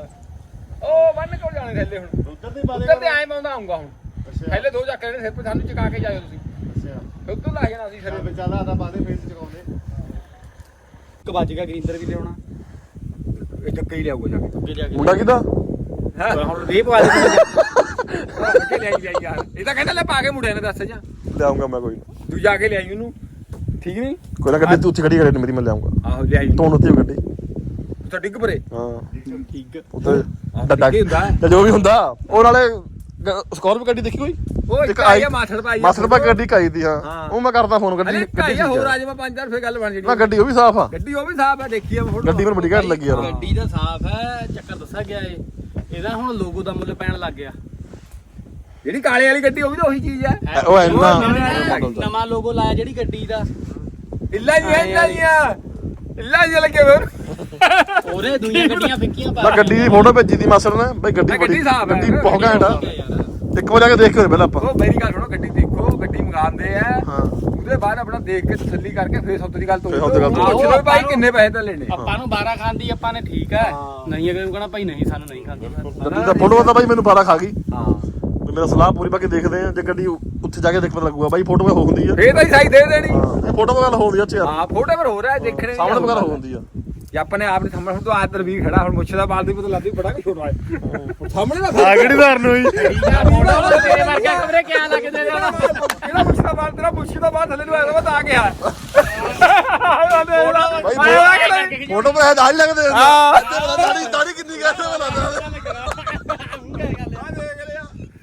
ਉਹ ਬੰਨ ਕੋਲ ਜਾਣੇ ਥੈਲੇ ਹੁਣ।
ਉੱਧਰ ਦੇ ਬਾਰੇ
ਉੱਧਰ ਤੇ ਐਂ ਪਾਉਂਦਾ ਆਉਂਗਾ ਹੁਣ।
ਅੱਛਾ।
ਥੈਲੇ ਦੋ ਚੱਕ ਲੈਣੇ ਸਿਰ ਤੇ ਸਾਨੂੰ ਚਕਾ ਕੇ ਜਾਇਓ ਤੁਸੀਂ।
ਅੱਛਾ।
ਉੱਧਰ ਲੱਗ ਜਾਣਾ ਅਸੀਂ
ਸਿਰੇ ਵਿਚਾਲਾ ਆਦਾ ਬਾਦੇ ਫੇਸ ਚਕਾਉਂਦੇ।
ਇੱਕ ਵੱਜ ਗਿਆ ਗ੍ਰਿੰਦਰ ਵੀ ਲਿਆਉਣਾ
ਇਹ ਚੱਕੇ ਹੀ ਲਿਆਊਗਾ ਜਾ ਕੇ।
ਅੱਗੇ ਜਾ ਕੇ।
ਮੁੰਡਾ ਕਿਦਾ
ਹਾਂ।
ਹੁਣ ਰੇ ਪਵਾ ਦੇ
ਕੇ ਲਿਆਈ ਜਾਈ ਯਾਰ। ਇਹ ਤਾਂ ਕਹਿੰਦਾ ਲੈ ਪਾ ਕੇ ਮੁੰਡਿਆਂ ਨੇ ਦੱਸ ਜਾ।
ਲਿਆਉਂਗਾ ਮੈਂ ਕੋਈ।
ਤੂੰ ਜਾ ਕੇ ਲਿਆਈ ਉਹਨੂੰ। ਠੀਕ ਨਹੀਂ?
ਕੋਈ ਨਾ ਗੱਡੀ ਤੂੰ ਉੱਥੇ ਖੜੀ ਕਰੇ ਮੇਰੀ ਮੈਂ ਲਿਆਉਂਗਾ
ਆਹੋ ਲਿਆਈ
ਤੂੰ ਉੱਥੇ ਗੱਡੀ।
ਤਾਂ ਡਿੱਗ ਪਰੇ।
ਹਾਂ।
ਠੀਕ
ਉੱਥੇ ਡੱਡਾ
ਕੀ ਹੁੰਦਾ?
ਤੇ ਜੋ ਵੀ ਹੁੰਦਾ। ਉਹ ਨਾਲੇ ਸਕੋਰਪੀਓ ਗੱਡੀ ਦੇਖੀ ਕੋਈ?
ਉਹ ਇੱਕ ਆਈ ਆ ਮਾਸੜ ਭਾਈ
ਮਾਸਟਰ ਪਾ ਗੱਡੀ ਕਾਈ ਦੀ ਹਾਂ। ਉਹ ਮੈਂ ਕਰਦਾ ਫੋਨ ਗੱਡੀ ਗੱਡੀ
ਆ ਹੋਰ
ਆ।
ਆ ਜਾਵਾ 5000 ਫੇਰ ਗੱਲ ਬਣ
ਨਾ
ਜਣੀ।
ਗੱਡੀ ਉਹ ਵੀ ਸਾਫ਼ ਆ।
ਗੱਡੀ ਉਹ ਵੀ ਸਾਫ਼ ਹੈ ਦੇਖੀ ਆ ਫੋਟੋ।
ਗੱਡੀ ਮੈਨੂੰ ਬੜੀ ਘੱਟ ਲੱਗੀ ਯਾਰ
ਗੱਡੀ ਦਾ ਸਾਫ਼ ਹੈ ਚੱਕਰ ਦੱਸਿਆ ਗਿਆ ਏ। ਇਹਦਾ ਹੁਣ ਲੋਗੋ ਦਾ ਮੁੱਲ ਪੈਣ ਲੱਗ ਗਿਆ।
ਜਿਹੜੀ ਕਾਲੇ ਵਾਲੀ ਗੱਡੀ ਉਹ ਵੀ ਤਾਂ ਉਹੀ ਚੀਜ਼ ਹੈ
ਉਹ
ਨਵਾਂ- ਨਵਾਂ ਲੋਗੋ ਲਾਇਆ ਜਿਹੜੀ ਗੱਡੀ ਦਾ।
ਇੱਲਾ ਜੀ ਆ ਇੱਲਾ ਜੀ ਲੱਗੇ ਹੋਰ
ਉਹਰੇ ਦੁਨੀਆ ਗੱਡੀਆਂ ਫਿੱਕੀਆਂ ਪਾ
ਮੈਂ ਗੱਡੀ ਦੀ ਫੋਟੋ ਭੇਜੀ ਦੀ ਮਾਸਟਰ ਨੇ ਬਈ ਗੱਡੀ
ਮੈਂ ਗੱਡੀ
ਬੜੀ
ਸਾਫ਼ ਹੈ।
ਗੱਡੀ ਬਹੁਤ ਘੈਂਟ ਆ ਇੱਕ ਵਾਰ ਜਾ ਕੇ ਦੇਖ ਕੇ ਆਉਣੇ ਪਹਿਲਾਂ ਆਪਾਂ
ਉਹ ਮੇਰੀ ਗੱਲ ਸੁਣੋ ਗੱਡੀ ਦੇਖੋ ਗੱਡੀ ਮੰਗਾਉਂਦੇ ਆ
ਹਾਂ
ਉਹਦੇ ਬਾਅਦ ਆਪਣਾ ਦੇਖ ਕੇ ਤਸੱਲੀ ਕਰਕੇ ਫੇਰ ਸੌਦੇ ਦੀ ਗੱਲ ਤੋਂ
ਫੇਰ ਸੌਦੇ ਦੀ ਗੱਲ ਤੋਰੋ।
ਲਓ ਭਾਈ ਕਿੰਨੇ ਪੈਸੇ ਤਾਂ ਲੈਣੇ
ਆਪਾਂ ਨੂੰ 12 ਖਾਂਦੀ ਆਪਾਂ ਨੇ ਠੀਕ ਹੈ। ਨਹੀਂ ਅਗਰ ਕਹਣਾ ਭਾਈ ਨਹੀਂ ਸਾਨੂੰ ਨਹੀਂ ਖਾਂਦੀ
ਗੱਡੀ ਦਾ ਫੋਟੋ ਤਾਂ ਬਾਈ ਮੈਨੂੰ ਬਾਰਾ ਖਾ ਗਈ
ਹਾਂ
ਮੇਰਾ ਸਲਾਹ ਪੂਰੀ ਬਾਕੀ ਦੇਖਦੇ ਆ ਜੇ ਗੱਡੀ ਉੱਥੇ ਜਾ ਕੇ ਦੇਖ ਪਤਾ ਲੱਗੂਗਾ। ਬਾਈ ਫੋਟੋ ਹੋ ਹੁੰਦੀ ਆ?
ਫੇਰ ਤਾਂ ਹੀ ਸਾਈ ਦੇ ਦੇਣੀ।
ਹਾਂ ਫੋਟੋ ਗੱਲ ਹੋਉਂਦੀ ਆ ਚ ਯਾਰ
ਹਾਂ ਫੋਟੋ ਪਰ ਹੋ ਰਿਹਾ ਦੇਖਣੇ
ਸਾਹਮਣੇ ਵਗੈਰਾ
ਹੁੰਦਾ।
ਹੋ ਹੁੰਦੀ ਆ।
ਜੇ ਆਪਣੇ ਆਪ ਨੇ ਸਾਹਮਣੇ ਹੁਣ ਤੋਂ ਆਦਰ ਵੀ ਖੜਾ ਹੁਣ ਮੁੱਛ ਦਾ ਬਾਲ ਦੀ ਪਤਾ ਲੱਗਦੀ ਬੜਾ ਹੋਣਾ ਹੈ। ਸਾਹਮਣੇ ਦਾ
ਆਗੜੀ ਧਾਰਨ ਹੋਈ।
ਤੇਰੇ ਵਰਗਾ ਕਮਰੇ ਕਿਆ ਲੱਗਦੇ ਨੇ?
ਕਿਹੜਾ ਮੁੱਛ ਦਾ ਬਾਲ ਤੇਰਾ ਮੁੱਛ ਦਾ ਬਾਲ ਥੱਲੇ ਨੂੰ ਆਇਆ ਵਾ ਤਾਂ ਆ ਗਿਆ।
ਬਾਈ ਫੋਟੋ ਤੇ ਹੈ ਲੱਗਦੇ
ਹਾਂ।
ਇੱਥੇ ਪਤਾ ਦਾੜੀ ਦਾੜੀ ਕਿੰਨੀ ਗਾਤੇ ਬਣਾ